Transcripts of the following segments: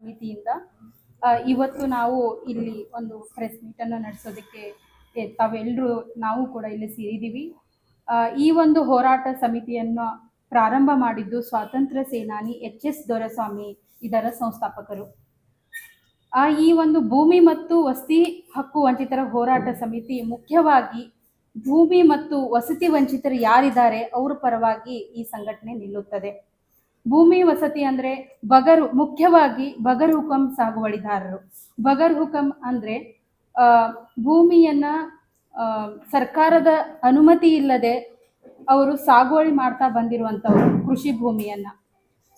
ಸಮಿತಿಯಿಂದ ಇವತ್ತು ನಾವು ಇಲ್ಲಿ ಒಂದು ಪ್ರೆಸ್ ಮೀಟನ್ನು ನಡೆಸೋದಕ್ಕೆ ತಾವೆಲ್ಲರೂ ನಾವು ಕೂಡ ಇಲ್ಲಿ ಸೇರಿದ್ದೀವಿ. ಈ ಒಂದು ಹೋರಾಟ ಸಮಿತಿಯನ್ನು ಪ್ರಾರಂಭ ಮಾಡಿದ್ದು ಸ್ವಾತಂತ್ರ್ಯ ಸೇನಾನಿ ಎಚ್ ಎಸ್ ದೊರೆಸ್ವಾಮಿ, ಇದರ ಸಂಸ್ಥಾಪಕರು. ಆ, ಈ ಒಂದು ಭೂಮಿ ಮತ್ತು ವಸತಿ ಹಕ್ಕು ವಂಚಿತರ ಹೋರಾಟ ಸಮಿತಿ ಮುಖ್ಯವಾಗಿ ಭೂಮಿ ಮತ್ತು ವಸತಿ ವಂಚಿತರು ಯಾರಿದ್ದಾರೆ ಅವರ ಪರವಾಗಿ ಈ ಸಂಘಟನೆ ನಿಲ್ಲುತ್ತದೆ. ಭೂಮಿ ವಸತಿ ಅಂದ್ರೆ ಬಗರು, ಮುಖ್ಯವಾಗಿ ಬಗರ್ ಹುಕಂ ಸಾಗುವಳಿದಾರರು. ಬಗರ್ ಹುಕಂ ಅಂದ್ರೆ ಭೂಮಿಯನ್ನ ಸರ್ಕಾರದ ಅನುಮತಿ ಇಲ್ಲದೆ ಅವರು ಸಾಗುವಳಿ ಮಾಡ್ತಾ ಬಂದಿರುವಂತವ್ರು ಕೃಷಿ ಭೂಮಿಯನ್ನ.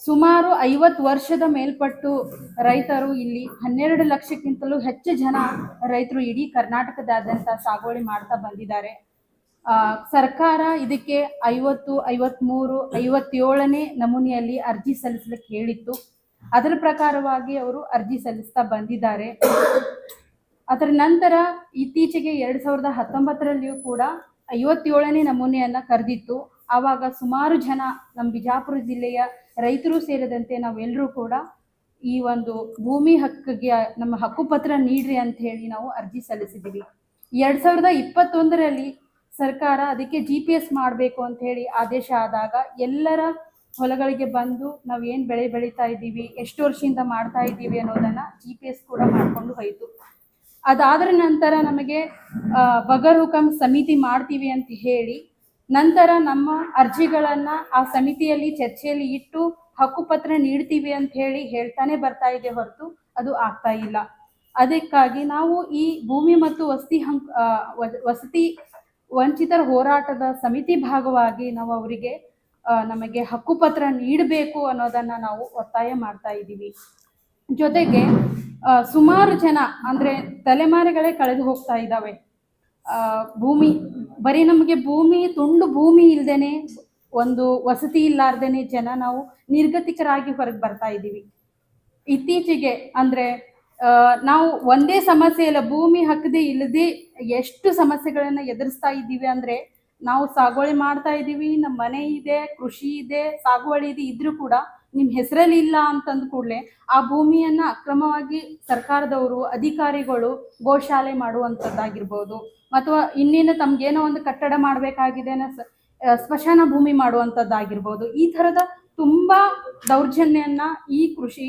ಸುಮಾರು ಐವತ್ತು ವರ್ಷದ ಮೇಲ್ಪಟ್ಟು ರೈತರು ಇಲ್ಲಿ ಹನ್ನೆರಡು ಲಕ್ಷಕ್ಕಿಂತಲೂ ಹೆಚ್ಚು ಜನ ರೈತರು ಇಡೀ ಕರ್ನಾಟಕದಾದ್ಯಂತ ಸಾಗುವಳಿ ಮಾಡ್ತಾ ಬಂದಿದ್ದಾರೆ. ಸರ್ಕಾರ ಇದಕ್ಕೆ ಐವತ್ತು, ಐವತ್ಮೂರು, ಐವತ್ತೇಳನೇ ನಮೂನೆಯಲ್ಲಿ ಅರ್ಜಿ ಸಲ್ಲಿಸಲಿಕ್ಕೆ ಹೇಳಿತ್ತು. ಅದರ ಪ್ರಕಾರವಾಗಿ ಅವರು ಅರ್ಜಿ ಸಲ್ಲಿಸ್ತಾ ಬಂದಿದ್ದಾರೆ. ಅದರ ನಂತರ ಇತ್ತೀಚೆಗೆ ಎರಡ್ ಸಾವಿರದ ಹತ್ತೊಂಬತ್ತರಲ್ಲಿಯೂ ಕೂಡ ಐವತ್ತೇಳನೇ ನಮೂನೆಯನ್ನ ಕರೆದಿತ್ತು. ಆವಾಗ ಸುಮಾರು ಜನ ನಮ್ಮ ಬಿಜಾಪುರ ಜಿಲ್ಲೆಯ ರೈತರು ಸೇರಿದಂತೆ ನಾವೆಲ್ಲರೂ ಕೂಡ ಈ ಒಂದು ಭೂಮಿ ಹಕ್ಕಿಗೆ ನಮ್ಮ ಹಕ್ಕುಪತ್ರ ನೀಡ್ರಿ ಅಂತ ಹೇಳಿ ನಾವು ಅರ್ಜಿ ಸಲ್ಲಿಸಿದ್ದೀವಿ ಎರಡ್ ಸಾವಿರದ ಇಪ್ಪತ್ತೊಂದರಲ್ಲಿ ಸರ್ಕಾರ ಅದಕ್ಕೆ ಜಿ ಪಿ ಎಸ್ ಮಾಡಬೇಕು ಅಂತ ಹೇಳಿ ಆದೇಶ ಆದಾಗ ಎಲ್ಲರ ಹೊಲಗಳಿಗೆ ಬಂದು ನಾವು ಏನು ಬೆಳೆ ಬೆಳೀತಾ ಇದ್ದೀವಿ, ಎಷ್ಟು ವರ್ಷದಿಂದ ಮಾಡ್ತಾ ಇದ್ದೀವಿ ಅನ್ನೋದನ್ನ ಜಿ ಪಿ ಎಸ್ ಕೂಡ ಮಾಡಿಕೊಂಡು ಹೋಯಿತು. ಅದಾದ್ರ ನಂತರ ನಮಗೆ ಬಗರ್ ಹುಕಂ ಸಮಿತಿ ಮಾಡ್ತೀವಿ ಅಂತ ಹೇಳಿ, ನಂತರ ನಮ್ಮ ಅರ್ಜಿಗಳನ್ನ ಆ ಸಮಿತಿಯಲ್ಲಿ ಚರ್ಚೆಯಲ್ಲಿ ಇಟ್ಟು ಹಕ್ಕುಪತ್ರ ನೀಡ್ತೀವಿ ಅಂತ ಹೇಳಿ ಹೇಳ್ತಾನೆ ಬರ್ತಾ ಇದೆ ಹೊರತು ಅದು ಆಗ್ತಾ ಇಲ್ಲ. ಅದಕ್ಕಾಗಿ ನಾವು ಈ ಭೂಮಿ ಮತ್ತು ವಸತಿ ಹಂಕ್ ವಸತಿ ವಂಚಿತರ ಹೋರಾಟದ ಸಮಿತಿ ಭಾಗವಾಗಿ ನಾವು ಅವರಿಗೆ ನಮಗೆ ಹಕ್ಕುಪತ್ರ ನೀಡಬೇಕು ಅನ್ನೋದನ್ನ ನಾವು ಒತ್ತಾಯ ಮಾಡ್ತಾ ಇದ್ದೀವಿ. ಜೊತೆಗೆ ಸುಮಾರು ಜನ ಅಂದ್ರೆ ತಲೆಮಾರುಗಳೇ ಕಳೆದು ಹೋಗ್ತಾ ಇದ್ದಾವೆ. ಭೂಮಿ, ಬರೀ ನಮಗೆ ಭೂಮಿ, ತುಂಡು ಭೂಮಿ ಇಲ್ದೇನೆ, ಒಂದು ವಸತಿ ಇಲ್ಲಾರ್ದೇನೆ ಜನ ನಾವು ನಿರ್ಗತಿಕರಾಗಿ ಹೊರಗೆ ಬರ್ತಾ ಇದ್ದೀವಿ. ಇತ್ತೀಚೆಗೆ ಅಂದ್ರೆ ನಾವು ಒಂದೇ ಸಮಸ್ಯೆ ಇಲ್ಲ, ಭೂಮಿ ಹಕ್ಕದೆ ಇಲ್ಲದೆ ಎಷ್ಟು ಸಮಸ್ಯೆಗಳನ್ನು ಎದುರಿಸ್ತಾ ಇದ್ದೀವಿ ಅಂದ್ರೆ, ನಾವು ಸಾಗುವಳಿ ಮಾಡ್ತಾ ಇದ್ದೀವಿ ನಮ್ಮ ಮನೆ ಇದೆ, ಕೃಷಿ ಇದೆ, ಸಾಗುವಳಿ ಇದೆ ಇದ್ರೂ ಕೂಡ ನಿಮ್ ಹೆಸರಲ್ಲಿ ಇಲ್ಲ ಅಂತಂದ ಕೂಡಲೇ ಆ ಭೂಮಿಯನ್ನ ಅಕ್ರಮವಾಗಿ ಸರ್ಕಾರದವರು, ಅಧಿಕಾರಿಗಳು ಗೋಶಾಲೆ ಮಾಡುವಂತದ್ದಾಗಿರ್ಬೋದು ಅಥವಾ ಇನ್ನೇನು ತಮ್ಗೇನೋ ಒಂದು ಕಟ್ಟಡ ಮಾಡ್ಬೇಕಾಗಿದೆ ಸ್ಮಶಾನ ಭೂಮಿ ಮಾಡುವಂಥದ್ದಾಗಿರ್ಬೋದು. ಈ ತರದ ತುಂಬಾ ದೌರ್ಜನ್ಯನ್ನ ಈ ಕೃಷಿ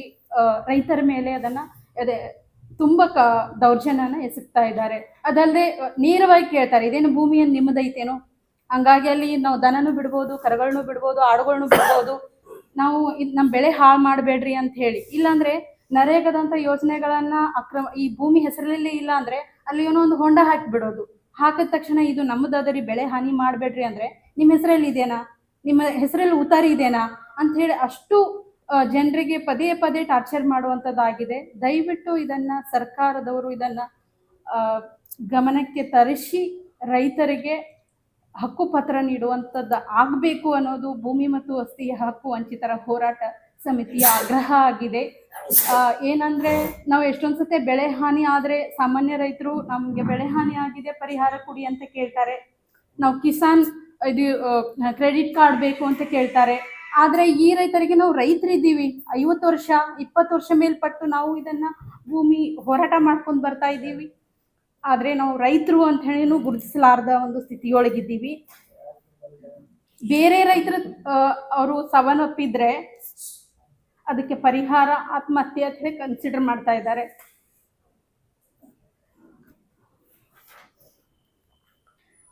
ರೈತರ ಮೇಲೆ ಅದನ್ನ, ಅದೇ, ತುಂಬಾ ಕ, ದೌರ್ಜನ್ಯನ ಎಸಗ್ತಾ ಇದ್ದಾರೆ. ಅದಲ್ಲದೆ ನೇರವಾಗಿ ಕೇಳ್ತಾರೆ, ಇದೇನು ಭೂಮಿಯನ್ನು ನಿಮ್ಮದೈತೇನೋ ಹಂಗಾಗಿ ಅಲ್ಲಿ ನಾವು ದನನು ಬಿಡ್ಬೋದು ಕರುಗಳನ್ನು ಬಿಡ್ಬೋದು ಆಡುಗಳನ್ನು ಬಿಡ್ಬೋದು. ನಾವು ಇದು ನಮ್ಮ ಬೆಳೆ ಹಾಳು ಮಾಡಬೇಡ್ರಿ ಅಂತ ಹೇಳಿ. ಇಲ್ಲಾಂದ್ರೆ ನರೇಗದಂತ ಯೋಜನೆಗಳನ್ನ ಅಕ್ರಮ ಈ ಭೂಮಿ ಹೆಸರಲ್ಲಿ ಇಲ್ಲ ಅಂದ್ರೆ ಅಲ್ಲಿ ಏನೋ ಒಂದು ಹೊಂಡ ಹಾಕಿ ಬಿಡೋದು ಹಾಕಿದ ತಕ್ಷಣ ಇದು ನಮ್ಮದಾದರಿ ಬೆಳೆ ಹಾನಿ ಮಾಡಬೇಡ್ರಿ ಅಂದ್ರೆ ನಿಮ್ಮ ಹೆಸರಲ್ಲಿ ಇದೇನಾ? ನಿಮ್ಮ ಹೆಸರಲ್ಲಿ ಉತಾರಿ ಇದೇನಾ? ಅಂತ ಹೇಳಿ ಅಷ್ಟು ಜನರಿಗೆ ಪದೇ ಪದೇ ಟಾರ್ಚರ್ ಮಾಡುವಂಥದ್ದಾಗಿದೆ ದಯವಿಟ್ಟು ಇದನ್ನ ಸರ್ಕಾರದವರು ಇದನ್ನ ಗಮನಕ್ಕೆ ತರಿಸಿ ರೈತರಿಗೆ ಹಕ್ಕುಪತ್ರ ನೀಡುವಂಥದ್ದು ಆಗಬೇಕು ಅನ್ನೋದು ಭೂಮಿ ಮತ್ತು ವಸ್ತಿಯ ಹಕ್ಕು ವಂಚಿತರ ಹೋರಾಟ ಸಮಿತಿಯ ಆಗ್ರಹ ಆಗಿದೆ. ಏನಂದ್ರೆ ನಾವು ಎಷ್ಟೊಂದು ಸತಿ ಬೆಳೆ ಹಾನಿ ಆದ್ರೆ ಸಾಮಾನ್ಯ ರೈತರು ನಮ್ಗೆ ಬೆಳೆ ಹಾನಿ ಆಗಿದೆ, ಪರಿಹಾರ ಕೊಡಿ ಅಂತ ಕೇಳ್ತಾರೆ. ನಾವು ಕಿಸಾನ್ ಇದು ಕ್ರೆಡಿಟ್ ಕಾರ್ಡ್ ಬೇಕು ಅಂತ ಕೇಳ್ತಾರೆ. ಆದ್ರೆ ಈ ರೈತರಿಗೆ ನಾವು ರೈತರಿದ್ದೀವಿ. ಐವತ್ತು ವರ್ಷ, ಇಪ್ಪತ್ತು ವರ್ಷ ಮೇಲ್ಪಟ್ಟು ನಾವು ಇದನ್ನ ಭೂಮಿ ಹೋರಾಟ ಮಾಡ್ಕೊಂಡು ಬರ್ತಾ ಇದ್ದೀವಿ. ಆದ್ರೆ ನಾವು ರೈತರು ಅಂತ ಹೇಳಿನೂ ಗುರುತಿಸಲಾರದ ಒಂದು ಸ್ಥಿತಿಯೊಳಗಿದ್ದೀವಿ. ಬೇರೆ ರೈತರು ಅವರು ಸವನಪ್ಪಿದ್ರೆ ಅದಕ್ಕೆ ಪರಿಹಾರ, ಆತ್ಮಹತ್ಯೆ ಅಂತ ಕನ್ಸಿಡರ್ ಮಾಡ್ತಾ ಇದ್ದಾರೆ.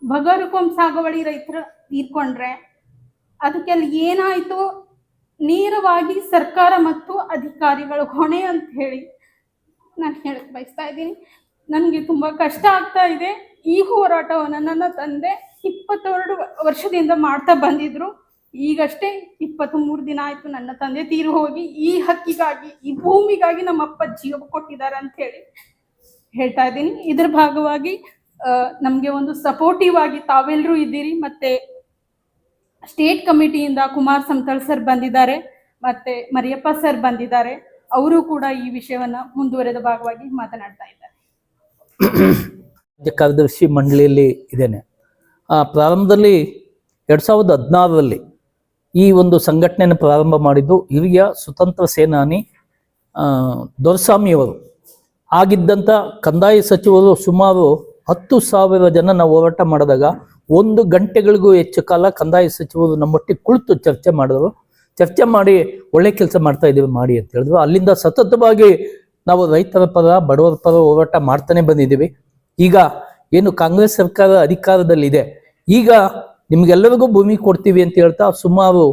ಬಗರುಕೊಂ ಸಾಗುವಳಿ ರೈತರು ತೀರ್ಕೊಂಡ್ರೆ ಅದಕ್ಕೆ ಅಲ್ಲಿ ಏನಾಯ್ತು? ನೇರವಾಗಿ ಸರ್ಕಾರ ಮತ್ತು ಅಧಿಕಾರಿಗಳು ಹೊಣೆ ಅಂತ ಹೇಳಿ ನಾನು ಹೇಳಕ್ ಬಯಸ್ತಾ ಇದ್ದೀನಿ. ನನಗೆ ತುಂಬಾ ಕಷ್ಟ ಆಗ್ತಾ ಇದೆ. ಈ ಹೋರಾಟವನ್ನು ನನ್ನ ತಂದೆ ಇಪ್ಪತ್ತೆರಡು ವರ್ಷದಿಂದ ಮಾಡ್ತಾ ಬಂದಿದ್ರು. ಈಗಷ್ಟೇ ಇಪ್ಪತ್ತ್ ಮೂರು ದಿನ ಆಯ್ತು ನನ್ನ ತಂದೆ ತೀರು ಹೋಗಿ ಈ ಹಕ್ಕಿಗಾಗಿ, ಈ ಭೂಮಿಗಾಗಿ ನಮ್ಮ ಅಪ್ಪ ಜೀವ ಕೊಟ್ಟಿದ್ದಾರೆ ಅಂತ ಹೇಳಿ ಹೇಳ್ತಾ ಇದ್ದೀನಿ. ಇದ್ರ ಭಾಗವಾಗಿ ನಮಗೆ ಒಂದು ಸಪೋರ್ಟಿವ್ ಆಗಿ ತಾವೆಲ್ಲರೂ ಇದ್ದೀರಿ. ಮತ್ತೆ ಸ್ಟೇಟ್ ಕಮಿಟಿಯಿಂದ ಕುಮಾರ್ ಸಂತಳ್ ಸರ್ ಬಂದಿದ್ದಾರೆ. ಮತ್ತೆ ಮರಿಯಪ್ಪ ಸರ್ ಬಂದಿದ್ದಾರೆ. ಅವರು ಕೂಡ ಈ ವಿಷಯವನ್ನ ಮುಂದುವರೆದ ಭಾಗವಾಗಿ ಮಾತನಾಡ್ತಾ ಇದ್ದಾರೆ. ರಾಜ್ಯ ಕಾರ್ಯದರ್ಶಿ ಮಂಡಳಿಯಲ್ಲಿ ಇದ್ದೇನೆ. ಆ, ಪ್ರಾರಂಭದಲ್ಲಿ ಎರಡು ಸಾವಿರದ ಹದಿನಾರರಲ್ಲಿ ಈ ಒಂದು ಸಂಘಟನೆಯನ್ನು ಪ್ರಾರಂಭ ಮಾಡಿದ್ದು ಹಿರಿಯ ಸ್ವತಂತ್ರ ಸೇನಾನಿ ದೊರೆಸ್ವಾಮಿಯವರು. ಆಗಿದ್ದಂಥ ಕಂದಾಯ ಸಚಿವರು ಸುಮಾರು ಹತ್ತು ಸಾವಿರ ಜನ ನಾವು ಹೋರಾಟ ಮಾಡಿದಾಗ ಒಂದು ಗಂಟೆಗಳಿಗೂ ಹೆಚ್ಚು ಕಾಲ ಕಂದಾಯ ಸಚಿವರು ನಮ್ಮೊಟ್ಟಿಗೆ ಕುಳಿತು ಚರ್ಚೆ ಮಾಡಿದ್ರು. ಚರ್ಚೆ ಮಾಡಿ ಒಳ್ಳೆ ಕೆಲಸ ಮಾಡ್ತಾ ಇದ್ದೀವಿ ಮಾಡಿ ಅಂತ ಹೇಳಿದ್ರು. ಅಲ್ಲಿಂದ ಸತತವಾಗಿ ನಾವು ರೈತರ ಪರ, ಬಡವರ ಪರ ಹೋರಾಟ ಮಾಡ್ತಾನೆ ಬಂದಿದ್ದೀವಿ. ಈಗ ಏನು ಕಾಂಗ್ರೆಸ್ ಸರ್ಕಾರ ಅಧಿಕಾರದಲ್ಲಿದೆ. ಈಗ ನಿಮ್ಗೆಲ್ಲರಿಗೂ ಭೂಮಿ ಕೊಡ್ತೀವಿ ಅಂತ ಹೇಳ್ತಾ ಸುಮಾರು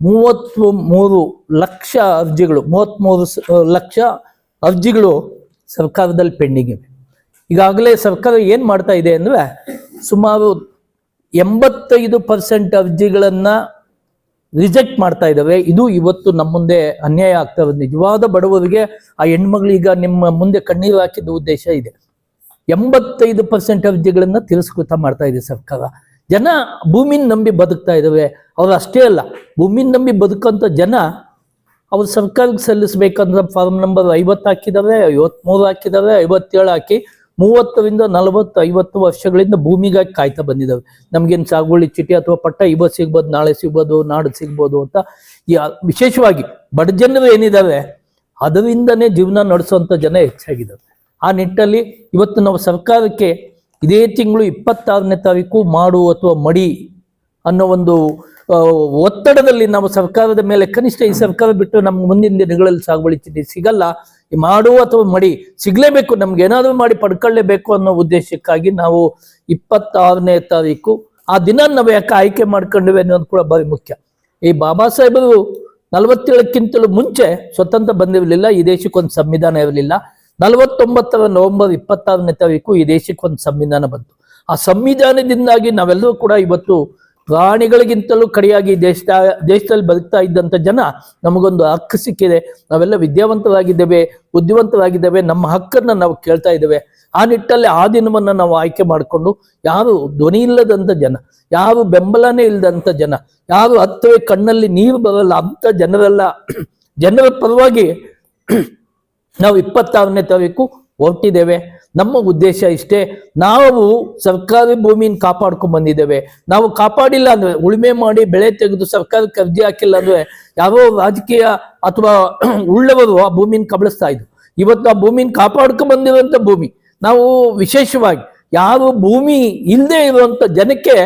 ಮೂವತ್ತು ಮೂರು ಲಕ್ಷ ಅರ್ಜಿಗಳು ಮೂವತ್ತ್ಮೂರು ಲಕ್ಷ ಅರ್ಜಿಗಳು ಸರ್ಕಾರದಲ್ಲಿ ಪೆಂಡಿಂಗ್ ಇವೆ. ಈಗಾಗಲೇ ಸರ್ಕಾರ ಏನು ಮಾಡ್ತಾ ಇದೆ ಅಂದರೆ ಸುಮಾರು ಎಂಬತ್ತೈದು ಪರ್ಸೆಂಟ್ ಅರ್ಜಿಗಳನ್ನು ರಿಜೆಕ್ಟ್ ಮಾಡ್ತಾ ಇದ್ದಾವೆ. ಇದು ಇವತ್ತು ನಮ್ಮ ಮುಂದೆ ಅನ್ಯಾಯ ಆಗ್ತಾ ಇರೋದು ನಿಜವಾದ ಬಡವರಿಗೆ ಆ ಹೆಣ್ಮಗಳು ಈಗ ನಿಮ್ಮ ಮುಂದೆ ಕಣ್ಣೀರು ಹಾಕಿದ ಉದ್ದೇಶ ಇದೆ. ಎಂಬತ್ತೈದು ಪರ್ಸೆಂಟ್ ಅರ್ಜಿಗಳನ್ನ ತಿರಸ್ಕೃತ ಮಾಡ್ತಾ ಇದೆ ಸರ್ಕಾರ. ಜನ ಭೂಮಿನ ನಂಬಿ ಬದುಕ್ತಾ ಇದ್ದಾವೆ ಅವ್ರು ಅಷ್ಟೇ ಅಲ್ಲ, ಭೂಮಿನ ನಂಬಿ ಬದುಕಂತ ಜನ ಅವ್ರು ಸರ್ಕಾರಕ್ಕೆ ಸಲ್ಲಿಸಬೇಕಂದ್ರೆ ಫಾರ್ಮ್ ನಂಬರ್ ಐವತ್ತು ಹಾಕಿದ್ದಾರೆ ಐವತ್ಮೂರು ಹಾಕಿದ್ದಾರೆ ಐವತ್ತೇಳು ಹಾಕಿ ಮೂವತ್ತರಿಂದ ನಲವತ್ತು, ಐವತ್ತು ವರ್ಷಗಳಿಂದ ಭೂಮಿಗಾಗಿ ಕಾಯ್ತಾ ಬಂದಿದ್ದಾವೆ. ನಮ್ಗೇನು ಸಾಗುವಳಿ ಚಿಟಿ ಅಥವಾ ಪಟ್ಟ ಇವತ್ತು ಸಿಗ್ಬೋದು, ನಾಳೆ ಸಿಗ್ಬೋದು, ನಾಡು ಸಿಗ್ಬೋದು ಅಂತ ಈ ವಿಶೇಷವಾಗಿ ಬಡ ಜನರು ಏನಿದ್ದಾವೆ ಅದರಿಂದನೇ ಜೀವನ ನಡೆಸುವಂಥ ಜನ ಹೆಚ್ಚಾಗಿದ್ದಾರೆ ಆ ನಿಟ್ಟಲ್ಲಿ ಇವತ್ತು ನಾವು ಸರ್ಕಾರಕ್ಕೆ ಇದೇ ತಿಂಗಳು ಇಪ್ಪತ್ತಾರನೇ ತಾರೀಕು ಮಾಡು ಅಥವಾ ಮಡಿ ಅನ್ನೋ ಒಂದು ಒತ್ತಡದಲ್ಲಿ ನಾವು ಸರ್ಕಾರದ ಮೇಲೆ ಕನಿಷ್ಠ ಈ ಸರ್ಕಾರ ಬಿಟ್ಟು ನಮ್ಮ ಮುಂದಿನ ದಿನಗಳಲ್ಲಿ ಸಾಗುವಳಿ ಚೀಟಿ ಸಿಗಲ್ಲ ಮಾಡು ಅಥವಾ ಮಡಿ ಸಿಗ್ಲೇಬೇಕು, ನಮ್ಗೆ ಏನಾದರೂ ಮಾಡಿ ಪಡ್ಕೊಳ್ಳೇಬೇಕು ಅನ್ನೋ ಉದ್ದೇಶಕ್ಕಾಗಿ ನಾವು ಇಪ್ಪತ್ತಾರನೇ ತಾರೀಕು ಆ ದಿನ ನಾವು ಯಾಕೆ ಆಯ್ಕೆ ಮಾಡ್ಕೊಂಡಿವೆ ಅನ್ನೋದು ಕೂಡ ಭಾರಿ ಮುಖ್ಯ. ಈ ಬಾಬಾ ಸಾಹೇಬರು ನಲವತ್ತೇಳಕ್ಕಿಂತಲೂ ಮುಂಚೆ ಸ್ವತಂತ್ರ ಬಂದಿರಲಿಲ್ಲ, ಈ ದೇಶಕ್ಕೊಂದು ಸಂವಿಧಾನ ಇರಲಿಲ್ಲ. ನಲವತ್ತೊಂಬತ್ತರ ನವೆಂಬರ್ ಇಪ್ಪತ್ತಾರನೇ ತಾರೀಕು ಈ ದೇಶಕ್ಕೊಂದು ಸಂವಿಧಾನ ಬಂತು. ಆ ಸಂವಿಧಾನದಿಂದಾಗಿ ನಾವೆಲ್ಲರೂ ಕೂಡ ಇವತ್ತು ಪ್ರಾಣಿಗಳಿಗಿಂತಲೂ ಕಡೆಯಾಗಿ ದೇಶದ ದೇಶದಲ್ಲಿ ಬದುಕ್ತಾ ಇದ್ದಂಥ ಜನ ನಮಗೊಂದು ಹಕ್ಕು ಸಿಕ್ಕಿದೆ. ನಾವೆಲ್ಲ ವಿದ್ಯಾವಂತರಾಗಿದ್ದೇವೆ, ಬುದ್ಧಿವಂತರಾಗಿದ್ದೇವೆ, ನಮ್ಮ ಹಕ್ಕನ್ನು ನಾವು ಕೇಳ್ತಾ ಇದ್ದೇವೆ. ಆ ನಿಟ್ಟಲ್ಲಿ ಆ ದಿನವನ್ನು ನಾವು ಆಯ್ಕೆ ಮಾಡಿಕೊಂಡು ಯಾರು ಧ್ವನಿ ಇಲ್ಲದಂಥ ಜನ, ಯಾರು ಬೆಂಬಲನೇ ಇಲ್ಲದಂಥ ಜನ, ಯಾರು ಹತ್ತವೇ ಕಣ್ಣಲ್ಲಿ ನೀರು ಬರಲ್ಲ ಅಂಥ ಜನರೆಲ್ಲ, ಜನರ ಪರವಾಗಿ ನಾವು ಇಪ್ಪತ್ತಾರನೇ ತಾರೀಕು ಹೊರಟಿದ್ದೇವೆ ನಮ್ಮ ಉದ್ದೇಶ ಇಷ್ಟೇ, ನಾವು ಸರ್ಕಾರಿ ಭೂಮಿನ ಕಾಪಾಡ್ಕೊಂಡು ಬಂದಿದ್ದೇವೆ. ನಾವು ಕಾಪಾಡಿಲ್ಲ ಅಂದ್ರೆ, ಉಳುಮೆ ಮಾಡಿ ಬೆಳೆ ತೆಗೆದು ಸರ್ಕಾರಕ್ಕೆ ಅರ್ಜಿ ಹಾಕಿಲ್ಲ ಅಂದ್ರೆ, ಯಾರೋ ರಾಜಕೀಯ ಅಥವಾ ಉಳ್ಳವರು ಆ ಭೂಮಿನ ಕಬಳಿಸ್ತಾ ಇದ್ರು. ಇವತ್ತು ಆ ಭೂಮಿನ ಕಾಪಾಡ್ಕೊಂಡು ಬಂದಿರುವಂತ ಭೂಮಿ, ನಾವು ವಿಶೇಷವಾಗಿ ಯಾರು ಭೂಮಿ ಇಲ್ಲದೆ ಇರುವಂತ ಜನಕ್ಕೆ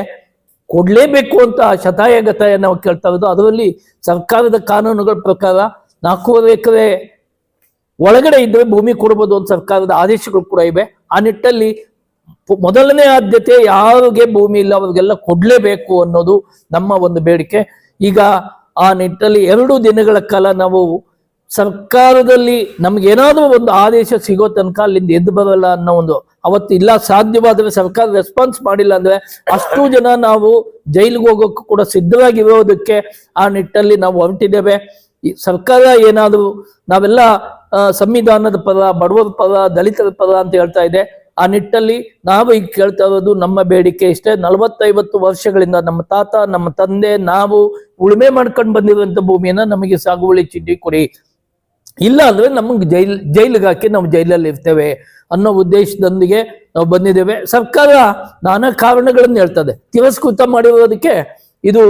ಕೊಡ್ಲೇಬೇಕು ಅಂತ ಶತಾಯ ಗತಾಯ ನಾವು ಕೇಳ್ತಾ ಇರೋದು. ಅದರಲ್ಲಿ ಸರ್ಕಾರದ ಕಾನೂನುಗಳ ಪ್ರಕಾರ ನಾಲ್ಕೂವರೆ ಎಕರೆ ಒಳಗಡೆ ಇದ್ರೆ ಭೂಮಿ ಕೊಡ್ಬೋದು ಅಂತ ಸರ್ಕಾರದ ಆದೇಶಗಳು ಕೂಡ ಇವೆ. ಆ ನಿಟ್ಟಲ್ಲಿ ಮೊದಲನೇ ಆದ್ಯತೆ ಯಾರಿಗೆ ಭೂಮಿ ಇಲ್ಲ, ಅವ್ರಿಗೆಲ್ಲ ಕೊಡ್ಲೇಬೇಕು ಅನ್ನೋದು ನಮ್ಮ ಒಂದು ಬೇಡಿಕೆ. ಈಗ ಆ ನಿಟ್ಟಲ್ಲಿ ಎರಡು ದಿನಗಳ ಕಾಲ ನಾವು ಸರ್ಕಾರದಲ್ಲಿ ನಮ್ಗೆ ಏನಾದರೂ ಒಂದು ಆದೇಶ ಸಿಗೋ ತನಕ ಅಲ್ಲಿಂದ ಎದ್ದು ಬರಲ್ಲ ಅನ್ನೋ ಒಂದು ಅವತ್ತು ಇಲ್ಲ, ಸಾಧ್ಯವಾದರೆ ಸರ್ಕಾರ ರೆಸ್ಪಾನ್ಸ್ ಮಾಡಿಲ್ಲ ಅಂದ್ರೆ ಅಷ್ಟು ಜನ ನಾವು ಜೈಲಿಗೆ ಹೋಗೋಕ್ಕೂ ಕೂಡ ಸಿದ್ಧವಾಗಿರೋದಕ್ಕೆ ಆ ನಿಟ್ಟಲ್ಲಿ ನಾವು ಹೊರಟಿದ್ದೇವೆ. ಸರ್ಕಾರ ಏನಾದರೂ ನಾವೆಲ್ಲ ಸಂವಿಧಾನದ ಪದ, ಬಡವರ ಪದ, ದಲಿತರ ಪದ ಅಂತ ಹೇಳ್ತಾ ಇದೆ. ಆ ನಿಟ್ಟಲ್ಲಿ ನಾವು ಈಗ ಕೇಳ್ತಾ ಇರೋದು ನಮ್ಮ ಬೇಡಿಕೆ ಇಷ್ಟೇ. ನಲವತ್ತೈವತ್ತು ವರ್ಷಗಳಿಂದ ನಮ್ಮ ತಾತ, ನಮ್ಮ ತಂದೆ, ನಾವು ಉಳುಮೆ ಮಾಡ್ಕೊಂಡು ಬಂದಿರುವಂತ ಭೂಮಿಯನ್ನ ನಮಗೆ ಸಾಗುವಳಿ ಚೀಟಿ ಕೊಡಿ. ಇಲ್ಲ ಅಂದ್ರೆ ನಮಗೆ ಜೈಲ್, ಜೈಲಿಗೆ ಹಾಕಿ ನಾವು ಜೈಲಲ್ಲಿ ಇರ್ತೇವೆ ಅನ್ನೋ ಉದ್ದೇಶದೊಂದಿಗೆ ನಾವು ಬಂದಿದ್ದೇವೆ. ಸರ್ಕಾರ ನಾನಾ ಕಾರಣಗಳನ್ನು ಹೇಳ್ತದೆ. ತಿರಸ್ಕೃತ ಮಾಡಿರೋದಕ್ಕೆ ಇದು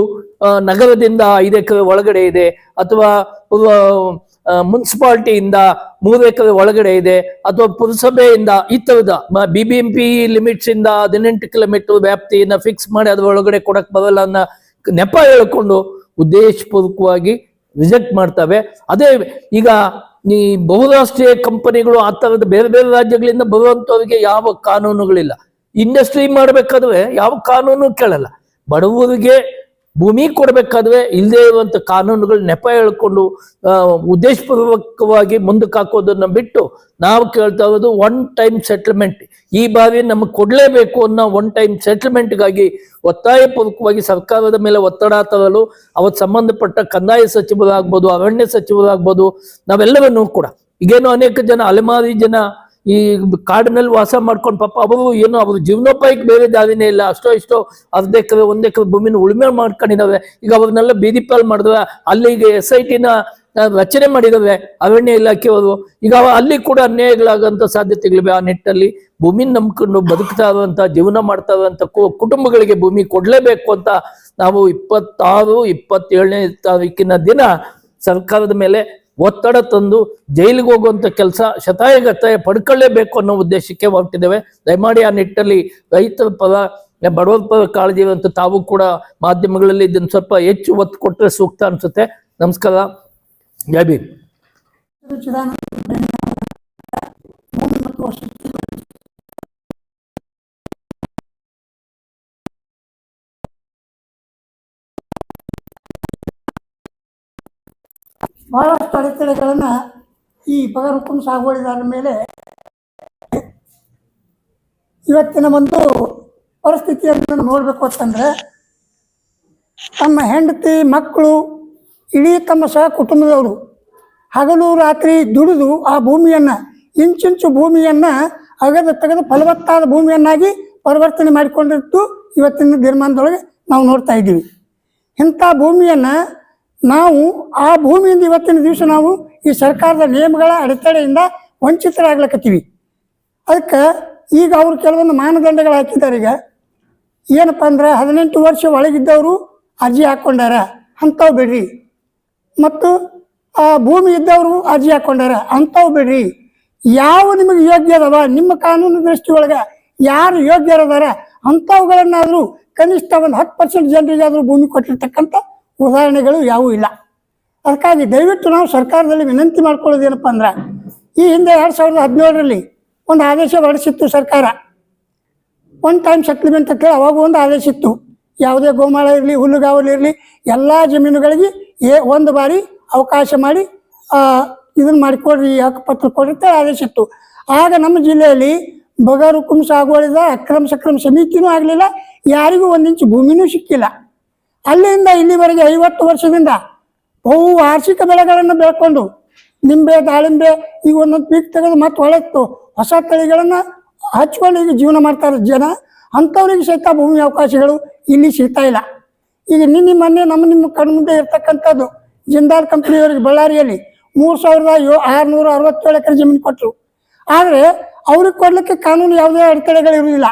ನಗರದಿಂದ ಐದು ಎಕರೆ ಒಳಗಡೆ ಇದೆ, ಅಥವಾ ಮುನ್ಸಿಪಾಲ್ಟಿಯಿಂದ ಮೂರು ಎಕರೆ ಒಳಗಡೆ ಇದೆ, ಅಥವಾ ಪುರಸಭೆಯಿಂದ ಈ ತರದ B B M P limits ಇಂದ ಹದಿನೆಂಟು ಕಿಲೋಮೀಟರ್ ವ್ಯಾಪ್ತಿಯನ್ನ ಫಿಕ್ಸ್ ಮಾಡಿ ಅದ್ರ ಒಳಗಡೆ ಕೊಡಕ್ ಬರಲ್ಲ ಅನ್ನೋ ನೆಪ ಹೇಳ್ಕೊಂಡು ಉದ್ದೇಶಪೂರ್ವಕವಾಗಿ ರಿಜೆಕ್ಟ್ ಮಾಡ್ತವೆ. ಅದೇ, ಈಗ ಈ ಬಹುರಾಷ್ಟ್ರೀಯ ಕಂಪನಿಗಳು ಆ ಥರದ ಬೇರೆ ಬೇರೆ ರಾಜ್ಯಗಳಿಂದ ಬರುವಂಥವ್ರಿಗೆ ಯಾವ ಕಾನೂನುಗಳಿಲ್ಲ. ಇಂಡಸ್ಟ್ರಿ ಮಾಡಬೇಕಾದ್ರೆ ಯಾವ ಕಾನೂನು ಕೇಳಲ್ಲ. ಬಡವರಿಗೆ ಭೂಮಿ ಕೊಡಬೇಕಾದ್ರೆ ಇಲ್ಲದೆ ಇರುವಂತ ಕಾನೂನುಗಳು ನೆಪ ಹೇಳ್ಕೊಂಡು ಉದ್ದೇಶಪೂರ್ವಕವಾಗಿ ಮುಂದಕ್ಕೆ ಹಾಕೋದನ್ನ ಬಿಟ್ಟು ನಾವು ಕೇಳ್ತಾ ಇರೋದು ಒನ್ ಟೈಮ್ ಸೆಟ್ಲ್ಮೆಂಟ್ ಈ ಬಾರಿ ನಮಗೆ ಕೊಡಲೇಬೇಕು ಅನ್ನೋ ಒನ್ ಟೈಮ್ ಸೆಟ್ಲ್ಮೆಂಟ್ಗಾಗಿ ಒತ್ತಾಯಪೂರ್ವಕವಾಗಿ ಸರ್ಕಾರದ ಮೇಲೆ ಒತ್ತಡ ತರಲು, ಅವತ್ತು ಸಂಬಂಧಪಟ್ಟ ಕಂದಾಯ ಸಚಿವರಾಗ್ಬೋದು, ಅರಣ್ಯ ಸಚಿವರಾಗ್ಬೋದು ನಾವೆಲ್ಲವನ್ನೂ ಕೂಡ. ಈಗೇನು ಅನೇಕ ಜನ ಅಲೆಮಾರಿ ಜನ ಈ ಕಾಡಿನಲ್ಲಿ ವಾಸ ಮಾಡ್ಕೊಂಡು ಪಾಪ ಅವರು ಏನು ಅವ್ರ ಜೀವನೋಪಾಯಕ್ಕೆ ಬೇರೆ ದಾರಿನೇ ಇಲ್ಲ. ಅಷ್ಟೋ ಇಷ್ಟೋ ಅರ್ಧ ಎಕರೆ ಒಂದ್ ಎಕರೆ ಭೂಮಿನ ಉಳುಮೆ ಮಾಡ್ಕೊಂಡಿದ್ದಾವೆ. ಈಗ ಅವ್ರನ್ನೆಲ್ಲ ಬೀದಿ ಪಾಲ್ ಮಾಡಿದ್ರೆ ಅಲ್ಲಿ ಈಗ ಎಸ್ ಐ ಟಿನ ರಚನೆ ಮಾಡಿದಾವೆ ಅರಣ್ಯ ಇಲಾಖೆಯವರು ಈಗ ಅಲ್ಲಿ ಕೂಡ ಅನ್ಯಾಯಗಳಾಗಂತ ಸಾಧ್ಯತೆಗಳಿವೆ. ಆ ನಿಟ್ಟಲ್ಲಿ ಭೂಮಿ ನಂಬ್ಕೊಂಡು ಬದುಕ್ತಾ ಇರುವಂತ, ಜೀವನ ಮಾಡ್ತಾ ಇರುವಂತ ಕುಟುಂಬಗಳಿಗೆ ಭೂಮಿ ಕೊಡ್ಲೇಬೇಕು ಅಂತ ನಾವು ಇಪ್ಪತ್ತಾರು, ಇಪ್ಪತ್ತೇಳನೇ ತಾರೀಕಿನ ದಿನ ಸರ್ಕಾರದ ಮೇಲೆ ಒತ್ತಡ ತಂದು ಜೈಲಿಗೆ ಹೋಗುವಂಥ ಕೆಲಸ ಶತಾಯಗತಾಯ ಪಡ್ಕೊಳ್ಳೇಬೇಕು ಅನ್ನೋ ಉದ್ದೇಶಕ್ಕೆ ಹೊರಟಿದ್ದೇವೆ. ದಯಮಾಡಿ ಆ ನಿಟ್ಟಲ್ಲಿ ರೈತರ ಪದ ಬಡವರ ಪದ ಕಾಳಜಿ ಅಂತ ತಾವು ಕೂಡ ಮಾಧ್ಯಮಗಳಲ್ಲಿ ಇದನ್ನು ಸ್ವಲ್ಪ ಹೆಚ್ಚು ಒತ್ತು ಕೊಟ್ಟರೆ ಸೂಕ್ತ ಅನ್ಸುತ್ತೆ. ನಮಸ್ಕಾರ. ಜೈ ಭೀಮ್. ಬಹಳಷ್ಟು ಅಡೆತಡೆಗಳನ್ನು ಈ ಬಗರುಕುಂ ಸಾಗುವಳಿದಾರರ ಮೇಲೆ ಇವತ್ತಿನ ಒಂದು ಪರಿಸ್ಥಿತಿಯನ್ನು ನೋಡಬೇಕು ಅಂತಂದರೆ ತಮ್ಮ ಹೆಂಡತಿ, ಮಕ್ಕಳು, ಇಡೀ ತಮ್ಮ ಸಹ ಕುಟುಂಬದವರು ಹಗಲು ರಾತ್ರಿ ದುಡಿದು ಆ ಭೂಮಿಯನ್ನು, ಇಂಚಿಂಚು ಭೂಮಿಯನ್ನು ಅಗದು ತೆಗೆದು ಫಲವತ್ತಾದ ಭೂಮಿಯನ್ನಾಗಿ ಪರಿವರ್ತನೆ ಮಾಡಿಕೊಂಡಿದ್ದು ಇವತ್ತಿನ ದಿನಮಾನದೊಳಗೆ ನಾವು ನೋಡ್ತಾ ಇದ್ದೀವಿ. ಇಂಥ ಭೂಮಿಯನ್ನು ನಾವು ಆ ಭೂಮಿಯಿಂದ ಇವತ್ತಿನ ದಿವಸ ನಾವು ಈ ಸರ್ಕಾರದ ನಿಯಮಗಳ ಅಡೆತಡೆಯಿಂದ ವಂಚಿತರಾಗ್ಲಕತ್ತೀವಿ. ಅದಕ್ಕೆ ಈಗ ಅವರು ಕೆಲವೊಂದು ಮಾನದಂಡಗಳು ಹಾಕಿದ್ದಾರೆ ಈಗ. ಏನಪ್ಪ ಅಂದ್ರೆ ಹದಿನೆಂಟು ವರ್ಷ ಒಳಗಿದ್ದವರು ಅರ್ಜಿ ಹಾಕ್ಕೊಂಡಾರ, ಅಂಥವು ಬಿಡ್ರಿ. ಮತ್ತು ಆ ಭೂಮಿ ಇದ್ದವರು ಅರ್ಜಿ ಹಾಕ್ಕೊಂಡಾರ, ಅಂಥವು ಬಿಡ್ರಿ. ಯಾವ ನಿಮಗೆ ಯೋಗ್ಯ ಅದಾವ? ನಿಮ್ಮ ಕಾನೂನು ದೃಷ್ಟಿಯೊಳಗೆ ಯಾರು ಯೋಗ್ಯರದಾರ? ಅಂಥವುಗಳನ್ನಾದರೂ ಕನಿಷ್ಠ ಒಂದು ಹತ್ತು ಪರ್ಸೆಂಟ್ ಜನರಿಗಾದರೂ ಭೂಮಿ ಕೊಟ್ಟಿರ್ತಕ್ಕಂಥ ಉದಾಹರಣೆಗಳು ಯಾವುವು ಇಲ್ಲ. ಅದಕ್ಕಾಗಿ ದಯವಿಟ್ಟು ನಾವು ಸರ್ಕಾರದಲ್ಲಿ ವಿನಂತಿ ಮಾಡ್ಕೊಳ್ಳೋದೇನಪ್ಪ ಅಂದ್ರೆ, ಈ ಹಿಂದೆ ಎರಡು ಸಾವಿರದ ಹದಿನೇಳರಲ್ಲಿ ಒಂದು ಆದೇಶ ಹೊರಡಿಸಿತ್ತು ಸರ್ಕಾರ. ಒನ್ ಟೈಮ್ ಸೆಟ್ಲ್ಮೆಂಟ್ ಅಂತೇಳಿ ಅವಾಗ ಒಂದು ಆದೇಶ ಇತ್ತು. ಯಾವುದೇ ಗೋಮಾಳ ಇರಲಿ, ಹುಲ್ಲುಗಾವಲು ಇರಲಿ, ಎಲ್ಲ ಜಮೀನುಗಳಿಗೆ ಏ ಒಂದು ಬಾರಿ ಅವಕಾಶ ಮಾಡಿ ಇದನ್ನು ಮಾಡಿಕೊಡ್ರಿ ಹಕ್ಕುಪತ್ರ ಕೊಡ್ರಿ ಅಂತ ಆದೇಶ ಇತ್ತು. ಆಗ ನಮ್ಮ ಜಿಲ್ಲೆಯಲ್ಲಿ ಬಗರು ಕುಂಸ ಸಾಗುವಳಿದ ಅಕ್ರಮ ಸಕ್ರಮ ಸಮಿತಿನೂ ಆಗಲಿಲ್ಲ, ಯಾರಿಗೂ ಒಂದಿಂಚು ಭೂಮಿನೂ ಸಿಕ್ಕಿಲ್ಲ. ಅಲ್ಲಿಂದ ಇಲ್ಲಿವರೆಗೆ ಐವತ್ತು ವರ್ಷದಿಂದ ಬಹು ವಾರ್ಷಿಕ ಬೆಳೆಗಳನ್ನು ಬೆಳ್ಕೊಂಡು ನಿಂಬೆ, ದಾಳಿಂಬೆ ಈಗ ಒಂದೊಂದು ಪೀಕ್ ತೆಗೆದು ಮತ್ತೆ ಹೊಳೆತ್ತು. ಹೊಸ ತಳಿಗಳನ್ನು ಹಚ್ಕೊಂಡು ಈಗ ಜೀವನ ಮಾಡ್ತಾರೆ ಜನ. ಅಂಥವ್ರಿಗೆ ಸಹಿತ ಭೂಮಿ ಅವಕಾಶಗಳು ಇಲ್ಲಿ ಸಿಗ್ತಾ ಇಲ್ಲ. ಈಗ ನಿನ್ನೆ ಮೊನ್ನೆ ನಮ್ಮ ನಿಮ್ಮ ಕಣ್ಮುಂದೆ ಇರ್ತಕ್ಕಂಥದ್ದು ಜಿಂದಾಲ್ ಕಂಪ್ನಿಯವರಿಗೆ ಬಳ್ಳಾರಿಯಲ್ಲಿ ಮೂರು ಸಾವಿರದ ಯೋ, ಆರುನೂರ ಅರವತ್ತೇಳು ಎಕರೆ ಜಮೀನು ಕೊಟ್ಟರು. ಆದರೆ ಅವ್ರಿಗೆ ಕೊಡ್ಲಿಕ್ಕೆ ಕಾನೂನು ಯಾವುದೇ ಅಡೆತಡೆಗಳು ಇರುವುದಿಲ್ಲ.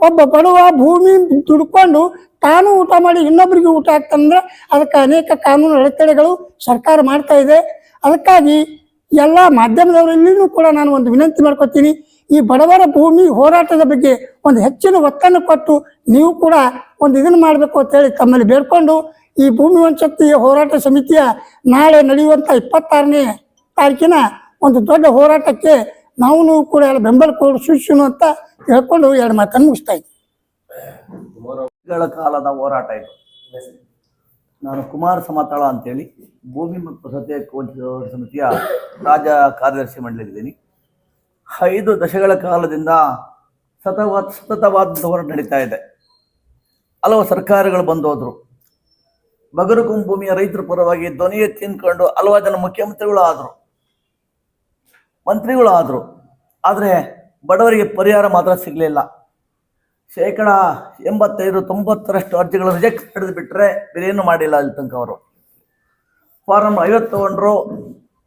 ಒಬ್ಬ ಬಡವ ಭೂಮಿ ದುಡ್ಕೊಂಡು ತಾನು ಊಟ ಮಾಡಿ ಇನ್ನೊಬ್ಬರಿಗೆ ಊಟ ಆಗ್ತಂದ್ರೆ ಅದಕ್ಕೆ ಅನೇಕ ಕಾನೂನು ಅಡೆತಡೆಗಳು ಸರ್ಕಾರ ಮಾಡ್ತಾ ಇದೆ. ಅದಕ್ಕಾಗಿ ಎಲ್ಲ ಮಾಧ್ಯಮದವರಲ್ಲಿಯೂ ಕೂಡ ನಾನು ಒಂದು ವಿನಂತಿ ಮಾಡ್ಕೊತೀನಿ, ಈ ಬಡವರ ಭೂಮಿ ಹೋರಾಟದ ಬಗ್ಗೆ ಒಂದು ಹೆಚ್ಚಿನ ಒತ್ತನ್ನು ಕೊಟ್ಟು ನೀವು ಕೂಡ ಒಂದು ಇದನ್ನು ಮಾಡಬೇಕು ಅಂತೇಳಿ ತಮ್ಮಲ್ಲಿ ಬೇಡ್ಕೊಂಡು ಈ ಭೂಮಿ ವಂಚಕ್ತಿಯ ಹೋರಾಟ ಸಮಿತಿಯ ನಾಳೆ ನಡೆಯುವಂಥ ಇಪ್ಪತ್ತಾರನೇ ತಾರೀಕಿನ ಒಂದು ದೊಡ್ಡ ಹೋರಾಟಕ್ಕೆ ನಾವು ಕೂಡ ಎಲ್ಲ ಬೆಂಬಲ ಕೊಡು ಸೂಚಿಸು ಅಂತ ಹೇಳ್ಕೊಂಡು ಎರಡು ಮಾತನ್ನು ಮುಗಿಸ್ತಾ ಇದ್ದೀನಿ. ಗಳ ಕಾಲದ ಹೋರಾಟ ಇದು. ನಾನು ಕುಮಾರ ಸಮತಳ ಅಂತೇಳಿ ಭೂಮಿ ಮತ್ತು ಸತ್ಯ ಹೋರಾಟ ಸಮಿತಿಯ ರಾಜ್ಯ ಕಾರ್ಯದರ್ಶಿ ಮಂಡಳಿದ್ದೀನಿ ಐದು ದಶಕಗಳ ಕಾಲದಿಂದ ಸತತ ಸತತವಾದ ಹೋರಾಟ ನಡೀತಾ ಇದೆ. ಹಲವು ಸರ್ಕಾರಗಳು ಬಂದು ಹೋದ್ರು ಬಗರುಕುಂ ಭೂಮಿಯ ರೈತರ ಪರವಾಗಿ ಧ್ವನಿ ಎತ್ತಿ ಹಲವಾರು ಜನ ಮುಖ್ಯಮಂತ್ರಿಗಳು ಆದರು. ಮಂತ್ರಿಗಳು ಆದರು. ಆದರೆ ಬಡವರಿಗೆ ಪರಿಹಾರ ಮಾತ್ರ ಸಿಗಲಿಲ್ಲ. ಶೇಕಡ ಎಂಬತ್ತೈದು, ತೊಂಬತ್ತರಷ್ಟು ಅರ್ಜಿಗಳು ರಿಜೆಕ್ಟ್ ಮಾಡಿದ್ ಬಿಟ್ರೆ ಬೇರೇನು ಮಾಡಿಲ್ಲ ಅಲ್ಲಿ ತನಕ ಅವರು. ಫಾರಂ ಐವತ್ತು ತಗೊಂಡ್ರು,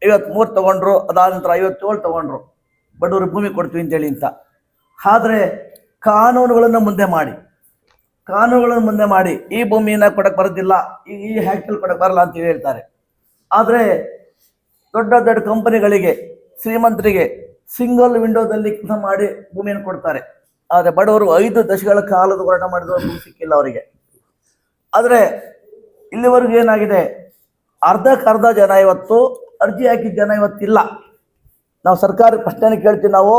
ಐವತ್ಮೂರು ತಗೊಂಡ್ರು, ಅದಾದ ನಂತರ ಐವತ್ತೇಳು ತಗೊಂಡ್ರು. ಬಡವರು ಭೂಮಿ ಕೊಡ್ತೀವಿ ಅಂತೇಳಿ ಅಂತ. ಆದರೆ ಕಾನೂನುಗಳನ್ನು ಮುಂದೆ ಮಾಡಿ, ಕಾನೂನುಗಳನ್ನು ಮುಂದೆ ಮಾಡಿ, ಈ ಭೂಮಿಯನ್ನು ಕೊಡಕ್ಕೆ ಬರೋದಿಲ್ಲ, ಈ ಈ ಹ್ಯಾಕ್ಟಲ್ಲಿ ಕೊಡಕ್ಕೆ ಬರಲ್ಲ ಅಂತ ಹೇಳ್ತಾರೆ. ಆದರೆ ದೊಡ್ಡ ದೊಡ್ಡ ಕಂಪನಿಗಳಿಗೆ ಶ್ರೀಮಂತರಿಗೆ ಸಿಂಗಲ್ ವಿಂಡೋದಲ್ಲಿ ಕೆಲಸ ಮಾಡಿ ಭೂಮಿಯನ್ನು ಕೊಡ್ತಾರೆ. ಆದರೆ ಬಡವರು ಐದು ದಶಕಗಳ ಕಾಲದ ಹೋರಾಟ ಮಾಡಿದವರು ಸಿಕ್ಕಿಲ್ಲ ಅವರಿಗೆ. ಆದರೆ ಇಲ್ಲಿವರೆಗೂ ಏನಾಗಿದೆ? ಅರ್ಧಕ್ಕರ್ಧ ಜನ ಇವತ್ತು, ಅರ್ಜಿ ಹಾಕಿದ ಜನ ಇವತ್ತಿಲ್ಲ. ನಾವು ಸರ್ಕಾರಿ ಪ್ರಶ್ನೆ ಕೇಳ್ತೀವಿ ನಾವು?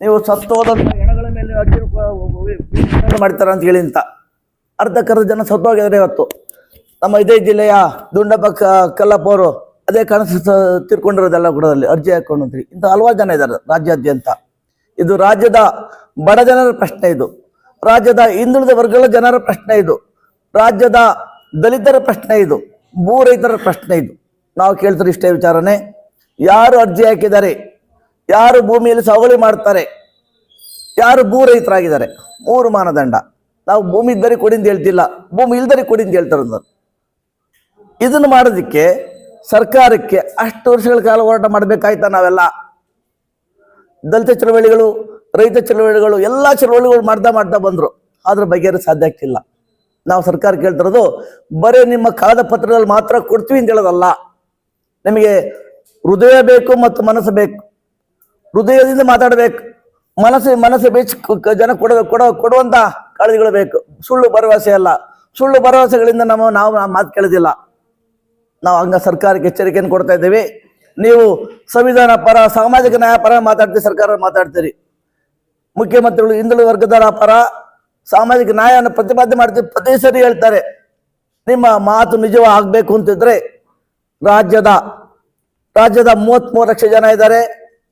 ನೀವು ಸತ್ತೋದಂಥ ಹೆಣಗಳ ಮೇಲೆ ಅರ್ಜಿ ಮಾಡ್ತಾರೆ ಅಂತ ಹೇಳಿ ಅಂತ. ಅರ್ಧಕ್ಕರ್ಧ ಜನ ಸತ್ತೋಗಿದ್ದಾರೆ ಇವತ್ತು. ನಮ್ಮ ಇದೇ ಜಿಲ್ಲೆಯ ದುಂಡಪ್ಪ ಕಲ್ಲಪ್ಪ ಅವರು ಅದೇ ಕಾರಣ ತಿರ್ಕೊಂಡಿರೋದೆಲ್ಲ ಕೂಡ ಅರ್ಜಿ ಹಾಕೊಂಡು ಇಂಥ ಹಲವಾರು ಜನ ಇದ್ದಾರೆ ರಾಜ್ಯಾದ್ಯಂತ. ಇದು ರಾಜ್ಯದ ಬಡ ಜನರ ಪ್ರಶ್ನೆ ಇದು. ರಾಜ್ಯದ ಹಿಂದುಳಿದ ವರ್ಗಗಳ ಜನರ ಪ್ರಶ್ನೆ ಇದು. ರಾಜ್ಯದ ದಲಿತರ ಪ್ರಶ್ನೆ ಇದು. ಭೂ ರೈತರ ಪ್ರಶ್ನೆ ಇದು. ನಾವು ಕೇಳ್ತಾರೆ ಇಷ್ಟೇ ವಿಚಾರನೆ. ಯಾರು ಅರ್ಜಿ ಹಾಕಿದ್ದಾರೆ? ಯಾರು ಭೂಮಿಯಲ್ಲಿ ಸಾಗುವಳಿ ಮಾಡ್ತಾರೆ? ಯಾರು ಭೂ ರೈತರಾಗಿದ್ದಾರೆ ಮೂರು ಮಾನದಂಡ. ನಾವು ಭೂಮಿ ಇದ್ದರೆ ಕೊಡಿ ಅಂತ ಹೇಳ್ತಿಲ್ಲ. ಭೂಮಿ ಇಲ್ದರೆ ಕೊಡಿ ಅಂತ ಹೇಳ್ತಾರೆ. ಇದನ್ನು ಮಾಡೋದಕ್ಕೆ ಸರ್ಕಾರಕ್ಕೆ ಅಷ್ಟು ವರ್ಷಗಳ ಕಾಲ ಹೋರಾಟ ಮಾಡಬೇಕಾಯ್ತಾ ನಾವೆಲ್ಲ? ದಲಿತ ಚಳವಳಿಗಳು ರೈತ ಚಳವಳಿಗಳು, ಎಲ್ಲ ಚಳವಳಿಗಳು ಮಾಡ್ತಾ ಮಾಡ್ತಾ ಬಂದರು. ಅದ್ರ ಬಗೆಹರಿ ಸಾಧ್ಯ ಆಗ್ತಿಲ್ಲ. ನಾವು ಸರ್ಕಾರ ಕೇಳ್ತಿರೋದು, ಬರೀ ನಿಮ್ಮ ಕಾಗದ ಪತ್ರದಲ್ಲಿ ಮಾತ್ರ ಕೊಡ್ತೀವಿ ಅಂತ ಹೇಳೋದಲ್ಲ. ನಿಮಗೆ ಹೃದಯ ಬೇಕು ಮತ್ತು ಮನಸ್ಸು ಬೇಕು. ಹೃದಯದಿಂದ ಮಾತಾಡಬೇಕು. ಮನಸ್ಸು ಮನಸ್ಸು ಬೆಚ್ಚ ಜನ ಕೊಡ ಕೊಡ, ಕೊಡುವಂತ ಕಾಳಜಿಗಳು ಬೇಕು. ಸುಳ್ಳು ಭರವಸೆ ಅಲ್ಲ. ಸುಳ್ಳು ಭರವಸೆಗಳಿಂದ ನಾವು ಆ ಮಾತು ಕೇಳೋದಿಲ್ಲ. ನಾವು ಹಂಗ ಸರ್ಕಾರಕ್ಕೆ ಎಚ್ಚರಿಕೆಯನ್ನು ಕೊಡ್ತಾ ಇದ್ದೀವಿ. ನೀವು ಸಂವಿಧಾನ ಪರ, ಸಾಮಾಜಿಕ ನ್ಯಾಯ ಪರ ಮಾತಾಡ್ತೀವಿ ಸರ್ಕಾರ ಮಾತಾಡ್ತೀರಿ. ಮುಖ್ಯಮಂತ್ರಿಗಳು ಹಿಂದುಳಿದ ವರ್ಗದವರ ಪರ ಸಾಮಾಜಿಕ ನ್ಯಾಯವನ್ನು ಪ್ರತಿಪಾದನೆ ಮಾಡ್ತೀವಿ ಪ್ರತಿ ಸರಿ ಹೇಳ್ತಾರೆ. ನಿಮ್ಮ ಮಾತು ನಿಜವಾಗಬೇಕು ಅಂತಿದ್ರೆ ರಾಜ್ಯದ ರಾಜ್ಯದ ಮೂವತ್ತ್ಮೂರು ಲಕ್ಷ ಜನ ಇದ್ದಾರೆ.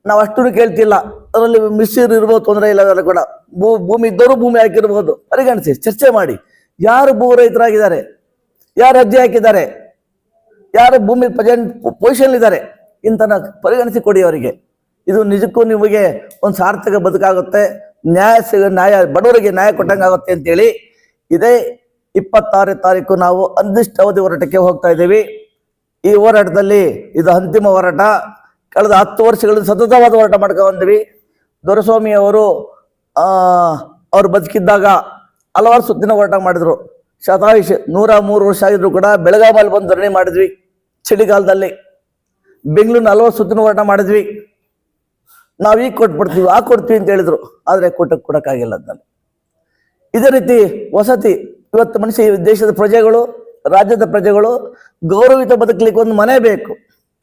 ನಾವು ಅಷ್ಟು ಕೇಳ್ತಿಲ್ಲ. ಅದರಲ್ಲಿ ಮಿಸ್ಸಿರು ಇರ್ಬೋದು, ತೊಂದರೆ ಇಲ್ಲ ಅದರಲ್ಲಿ ಕೂಡ. ಭೂ, ಭೂಮಿ ಇದ್ದರೂ ಭೂಮಿ ಹಾಕಿರ್ಬೋದು. ಪರಿಗಣಿಸಿ, ಚರ್ಚೆ ಮಾಡಿ. ಯಾರು ಭೂ ರೈತರಾಗಿದ್ದಾರೆ? ಯಾರು ಅರ್ಜಿ ಹಾಕಿದ್ದಾರೆ? ಯಾರು ಭೂಮಿ ಪ್ರೆಸೆಂಟ್ ಪೊಸಿಷನ್ ಇದ್ದಾರೆ? ಇಂಥ ಪರಿಗಣಿಸಿ ಕೊಡಿ ಅವರಿಗೆ. ಇದು ನಿಜಕ್ಕೂ ನಿಮಗೆ ಒಂದು ಸಾರ್ಥಕ ಬದುಕಾಗುತ್ತೆ. ನ್ಯಾಯ ಸಿಗ, ನ್ಯಾಯ, ಬಡವರಿಗೆ ನ್ಯಾಯ ಕೊಟ್ಟಂಗಾಗುತ್ತೆ ಅಂತೇಳಿ ಇದೇ ಇಪ್ಪತ್ತಾರನೇ ತಾರೀಕು ನಾವು ಅಂದಿಷ್ಟು ಅವಧಿ ಹೋರಾಟಕ್ಕೆ ಹೋಗ್ತಾ ಇದ್ದೀವಿ. ಈ ಹೋರಾಟದಲ್ಲಿ ಇದು ಅಂತಿಮ ಹೋರಾಟ. ಕಳೆದ ಹತ್ತು ವರ್ಷಗಳಿಂದ ಸತತವಾದ ಹೋರಾಟ ಮಾಡ್ಕೊಂಡು ಬಂದ್ವಿ. ದೊರೆಸ್ವಾಮಿ ಅವರು ಅವ್ರು ಬದುಕಿದ್ದಾಗ ಹಲವಾರು ಸುತ್ತಿನ ಹೋರಾಟ ಮಾಡಿದ್ರು. ಶತಾಯುಷ್ ನೂರ ಮೂರು ವರ್ಷ ಆಗಿದ್ರು ಕೂಡ ಬೆಳಗಾವಲ್ಲಿ ಬಂದು ಧರಣಿ ಮಾಡಿದ್ವಿ. ಚಳಿಗಾಲದಲ್ಲಿ ಬೆಂಗಳೂರಿನ ಹಲವಾರು ಸುತ್ತಿನ ಹೋರಾಟ ಮಾಡಿದ್ವಿ. ನಾವು ಈಗ ಕೊಟ್ಬಿಡ್ತೀವಿ ಆ ಕೊಡ್ತೀವಿ ಅಂತ ಹೇಳಿದ್ರು. ಆದರೆ ಕೊಟ್ಟಕ್ಕೆ ಕೊಡೋಕ್ಕಾಗಿಲ್ಲ ಅದನ್ನು ಇದೇ ರೀತಿ ವಸತಿ, ಇವತ್ತು ಮನುಷ್ಯ ದೇಶದ ಪ್ರಜೆಗಳು, ರಾಜ್ಯದ ಪ್ರಜೆಗಳು ಗೌರವಿತ ಬದುಕಲಿಕ್ಕೆ ಒಂದು ಮನೆ ಬೇಕು.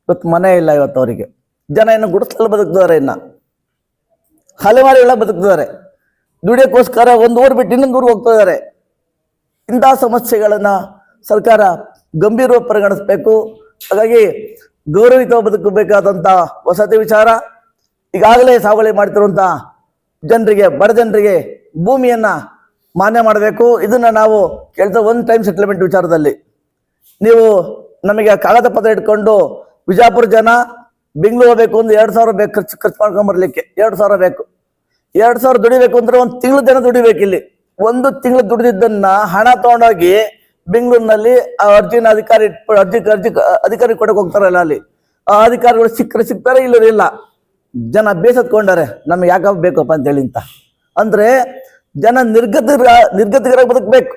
ಇವತ್ತು ಮನೆ ಇಲ್ಲ ಇವತ್ತು ಅವರಿಗೆ. ಜನ ಇನ್ನು ಗುಡಿಸಲು ಬದುಕ್ತಿದ್ದಾರೆ ಇನ್ನ. ಹಲವಾರುಗಳ ಬದುಕಿದ್ದಾರೆ ದುಡಿಯೋಕ್ಕೋಸ್ಕರ ಒಂದು ಊರು ಬಿಟ್ಟು ಇನ್ನೊಂದು ಊರಿಗೆ ಹೋಗ್ತಾ ಇದ್ದಾರೆ. ಇಂತಹ ಸಮಸ್ಯೆಗಳನ್ನು ಸರ್ಕಾರ ಗಂಭೀರವಾಗಿ ಪರಿಗಣಿಸಬೇಕು. ಹಾಗಾಗಿ ಗೌರವಿತ ಬದುಕಬೇಕಾದಂಥ ವಸತಿ ವಿಚಾರ ಈಗಾಗಲೇ ಸಾಗುವಳಿ ಮಾಡ್ತಿರುವಂಥ ಜನರಿಗೆ, ಬಡ ಜನರಿಗೆ ಭೂಮಿಯನ್ನ ಮಾನ್ಯ ಮಾಡಬೇಕು. ಇದನ್ನ ನಾವು ಕೇಳ್ತಾ ಒಂದು ಟೈಮ್ ಸೆಟ್ಲ್ಮೆಂಟ್ ವಿಚಾರದಲ್ಲಿ. ನೀವು ನಮಗೆ ಕಾಗದ ಪತ್ರ ಇಟ್ಕೊಂಡು ವಿಜಾಪುರ ಜನ ಬೆಂಗಳೂರು ಹೋಗಬೇಕು ಅಂದ್ರೆ ಎರಡು ಸಾವಿರ ಬೇಕು ಖರ್ಚು ಖರ್ಚು ಮಾಡ್ಕೊಂಬರ್ಲಿಕ್ಕೆ ಎರಡು ಸಾವಿರ ಬೇಕು. ಎರಡು ಸಾವಿರ ದುಡಿಬೇಕು ಅಂದ್ರೆ ಒಂದು ತಿಂಗಳು ಜನ ದುಡಿಬೇಕು ಇಲ್ಲಿ. ಒಂದು ತಿಂಗಳು ದುಡಿದಿದ್ದನ್ನ ಹಣ ತಗೊಂಡೋಗಿ ಬೆಂಗಳೂರಿನಲ್ಲಿ ಆ ಅರ್ಜಿನ ಅಧಿಕಾರಿ, ಅರ್ಜಿ ಅರ್ಜಿ, ಅಧಿಕಾರಿ ಕೊಡಕ್ಕೆ ಹೋಗ್ತಾರಲ್ಲ ಅಲ್ಲಿ. ಆ ಅಧಿಕಾರಿಗಳು ಸಿಕ್ಕರೆ ಸಿಗ್ತಾರೆ ಇಲ್ಲದಿಲ್ಲ ಇಲ್ಲ. ಜನ ಬೇಸತ್ಕೊಂಡಾರೆ ನಮ್ಗೆ ಯಾಕಪ್ಪ ಬೇಕಪ್ಪ ಅಂತ ಹೇಳಿ ಅಂತ. ಅಂದ್ರೆ ಜನ ನಿರ್ಗತ ನಿರ್ಗತಿಕರಾಗಿ ಬದುಕಬೇಕು.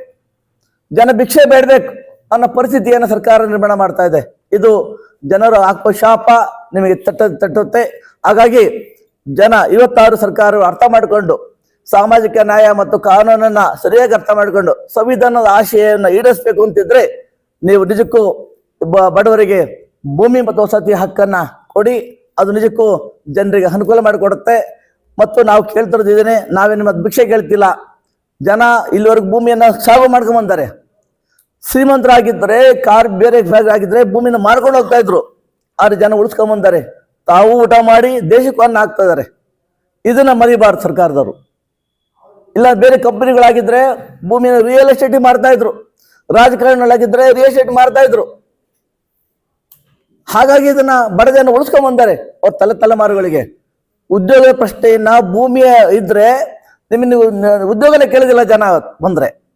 ಜನ ಭಿಕ್ಷೆ ಬೇಡಬೇಕು ಅನ್ನೋ ಪರಿಸ್ಥಿತಿಯನ್ನು ಸರ್ಕಾರ ನಿರ್ಮಾಣ ಮಾಡ್ತಾ ಇದೆ. ಇದು ಜನರು ಹಾಕುವ ಶಾಪ, ನಿಮಗೆ ತಟ್ಟ, ತಟ್ಟುತ್ತೆ. ಹಾಗಾಗಿ ಜನ ಇವತ್ತಾರು ಸರ್ಕಾರ ಅರ್ಥ ಮಾಡಿಕೊಂಡು ಸಾಮಾಜಿಕ ನ್ಯಾಯ ಮತ್ತು ಕಾನೂನನ್ನ ಸರಿಯಾಗಿ ಅರ್ಥ ಮಾಡಿಕೊಂಡು ಸಂವಿಧಾನದ ಆಶಯವನ್ನು ಈಡೇರಿಸಬೇಕು ಅಂತಿದ್ರೆ ನೀವು ನಿಜಕ್ಕೂ ಬಡವರಿಗೆ ಭೂಮಿ ಮತ್ತು ವಸತಿ ಹಕ್ಕನ್ನ ಕೊಡಿ. ಅದು ನಿಜಕ್ಕೂ ಜನರಿಗೆ ಅನುಕೂಲ ಮಾಡಿಕೊಡುತ್ತೆ. ಮತ್ತು ನಾವು ಕೇಳ್ತಿರೋದಿದ್ದೇನೆ ನಾವೇನು ಮತ್ತು ಭಿಕ್ಷೆ ಕೇಳ್ತಿಲ್ಲ. ಜನ ಇಲ್ಲಿವರೆಗೂ ಭೂಮಿಯನ್ನು ಸಾವು ಮಾಡ್ಕೊಂಡ್ಬಂದಾರೆ ಶ್ರೀಮಂತರಾಗಿದ್ದರೆ, ಕಾರ್ ಬೇರೆ ಆಗಿದ್ದರೆ ಭೂಮಿನ ಮಾರ್ಕೊಂಡು ಹೋಗ್ತಾ ಇದ್ರು. ಆದ್ರೆ ಜನ ಉಳಿಸ್ಕೊಂಡ್ ಬಂದ್ದಾರೆ ತಾವು ಊಟ ಮಾಡಿ ದೇಶಕ್ಕೂ ಅನ್ನ ಹಾಕ್ತಾ ಇದ್ದಾರೆ. ಇದನ್ನ ಮರಿಬಾರ್ದು ಸರ್ಕಾರದವರು. ಇಲ್ಲ, ಬೇರೆ ಕಂಪ್ನಿಗಳಾಗಿದ್ದರೆ ಭೂಮಿನ ರಿಯಲ್ ಎಸ್ಟೇಟ್ ಮಾಡ್ತಾ ಇದ್ರು. ರಾಜಕಾರಣಿಗಳಾಗಿದ್ರೆ ರಿಯಲ್ ಎಸ್ಟೇಟ್ ಮಾಡ್ತಾ ಇದ್ರು. ಹಾಗಾಗಿ ಇದನ್ನ ಬಡ ಜನ ಉಳಿಸ್ಕೊಂಡ್ ಬಂದ್ದಾರೆ ಅವ್ರ ತಲೆ ತಲೆಮಾರುಗಳಿಗೆ. ಉದ್ಯೋಗ ಪ್ರಶ್ನೆಯನ್ನ ಭೂಮಿಯ ಇದ್ರೆ ನಿಮಗೆ ನೀವು ನ- ಉದ್ಯೋಗನೇ ಕೇಳಿದಿಲ್ಲ ಜನ ಬಂದ್ರೆ.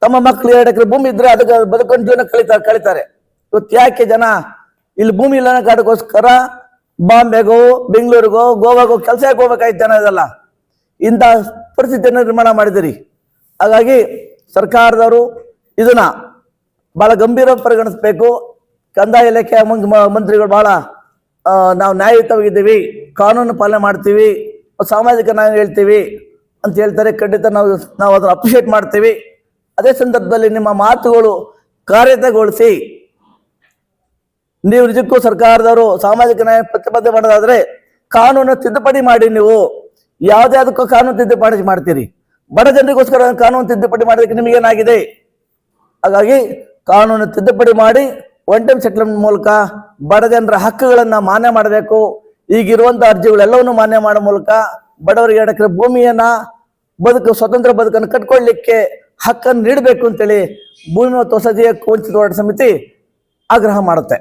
ತಮ್ಮ ಮಕ್ಕಳು ಎರಡು ಎಕರೆ ಭೂಮಿ ಇದ್ರೆ ಅದಕ್ಕೆ ಬದುಕೊಂಡು ಜೀವನ ಕಳಿತಾರೆ ಕಳಿತಾರೆ. ಇವತ್ತು ಯಾಕೆ ಜನ ಇಲ್ಲಿ ಭೂಮಿ ಇಲ್ಲ ಅನ್ನೋ ಕಾರಣಕ್ಕೋಸ್ಕರ ಬಾಂಬೆಗೋ, ಬೆಂಗಳೂರಿಗೋ, ಗೋವಾಗೋ ಕೆಲಸ ಯಾಕೆ ಹೋಗ್ಬೇಕಾಯ್ತು ಜನ ಇದೆಲ್ಲ? ಇಂಥ ಪರಿಸ್ಥಿತಿಯನ್ನು ನಿರ್ಮಾಣ ಮಾಡಿದಿರಿ ಹಾಗಾಗಿ ಸರ್ಕಾರದವರು ಇದನ್ನ ಬಹಳ ಗಂಭೀರ ಪರಿಗಣಿಸಬೇಕು. ಕಂದಾಯ ಇಲಾಖೆ ಮಂಗ್- ಮಂತ್ರಿಗಳು ಆ, ನಾವು ನ್ಯಾಯಯುತವಾಗಿದ್ದೀವಿ ಕಾನೂನು ಪಾಲನೆ ಮಾಡ್ತೀವಿ ಸಾಮಾಜಿಕ ನ್ಯಾಯ ಹೇಳ್ತೀವಿ ಅಂತ ಹೇಳ್ತಾರೆ. ಖಂಡಿತ ನಾವು ನಾವು ಅದನ್ನು ಅಪ್ರಿಷಿಯೇಟ್ ಮಾಡ್ತೀವಿ. ಅದೇ ಸಂದರ್ಭದಲ್ಲಿ ನಿಮ್ಮ ಮಾತುಗಳು ಕಾರ್ಯತಗೊಳಿಸಿ ನೀವು ನಿಜಕ್ಕೂ ಸರ್ಕಾರದವರು ಸಾಮಾಜಿಕ ನ್ಯಾಯ ಪ್ರತಿಬದ್ಧ ಮಾಡೋದಾದ್ರೆ ಕಾನೂನು ತಿದ್ದುಪಡಿ ಮಾಡಿ ನೀವು ಯಾವುದೇ ಅದಕ್ಕೂ ಕಾನೂನು ತಿದ್ದುಪಡಿ ಮಾಡ್ತೀರಿ. ಬಡ ಜನರಿಗೋಸ್ಕರ ಕಾನೂನು ತಿದ್ದುಪಡಿ ಮಾಡೋದಕ್ಕೆ ನಿಮಗೇನಾಗಿದೆ? ಹಾಗಾಗಿ ಕಾನೂನು ತಿದ್ದುಪಡಿ ಮಾಡಿ ಒನ್ ಟೈಮ್ ಸೆಟ್ಲ್ಮೆಂಟ್ ಮೂಲಕ ಬಡ ಜನರ ಹಕ್ಕುಗಳನ್ನ ಮಾನ್ಯ ಮಾಡಬೇಕು. ಈಗಿರುವಂಥ ಅರ್ಜಿಗಳೆಲ್ಲವನ್ನು ಮಾನ್ಯ ಮಾಡೋ ಮೂಲಕ ಬಡವರಿಗೆ ಎರಡು ಎಕರೆ ಭೂಮಿಯನ್ನ ಬದುಕು, ಸ್ವತಂತ್ರ ಬದುಕನ್ನು ಕಟ್ಕೊಳ್ಳಿಕ್ಕೆ ಹಕ್ಕನ್ನು ನೀಡಬೇಕು ಅಂತೇಳಿ ಭೂಮಿ ಮತ್ತು ವಸತಿಯ ಕೋಂಚಿತ ಹೋರಾಟ ಸಮಿತಿ ಆಗ್ರಹ ಮಾಡುತ್ತೆ.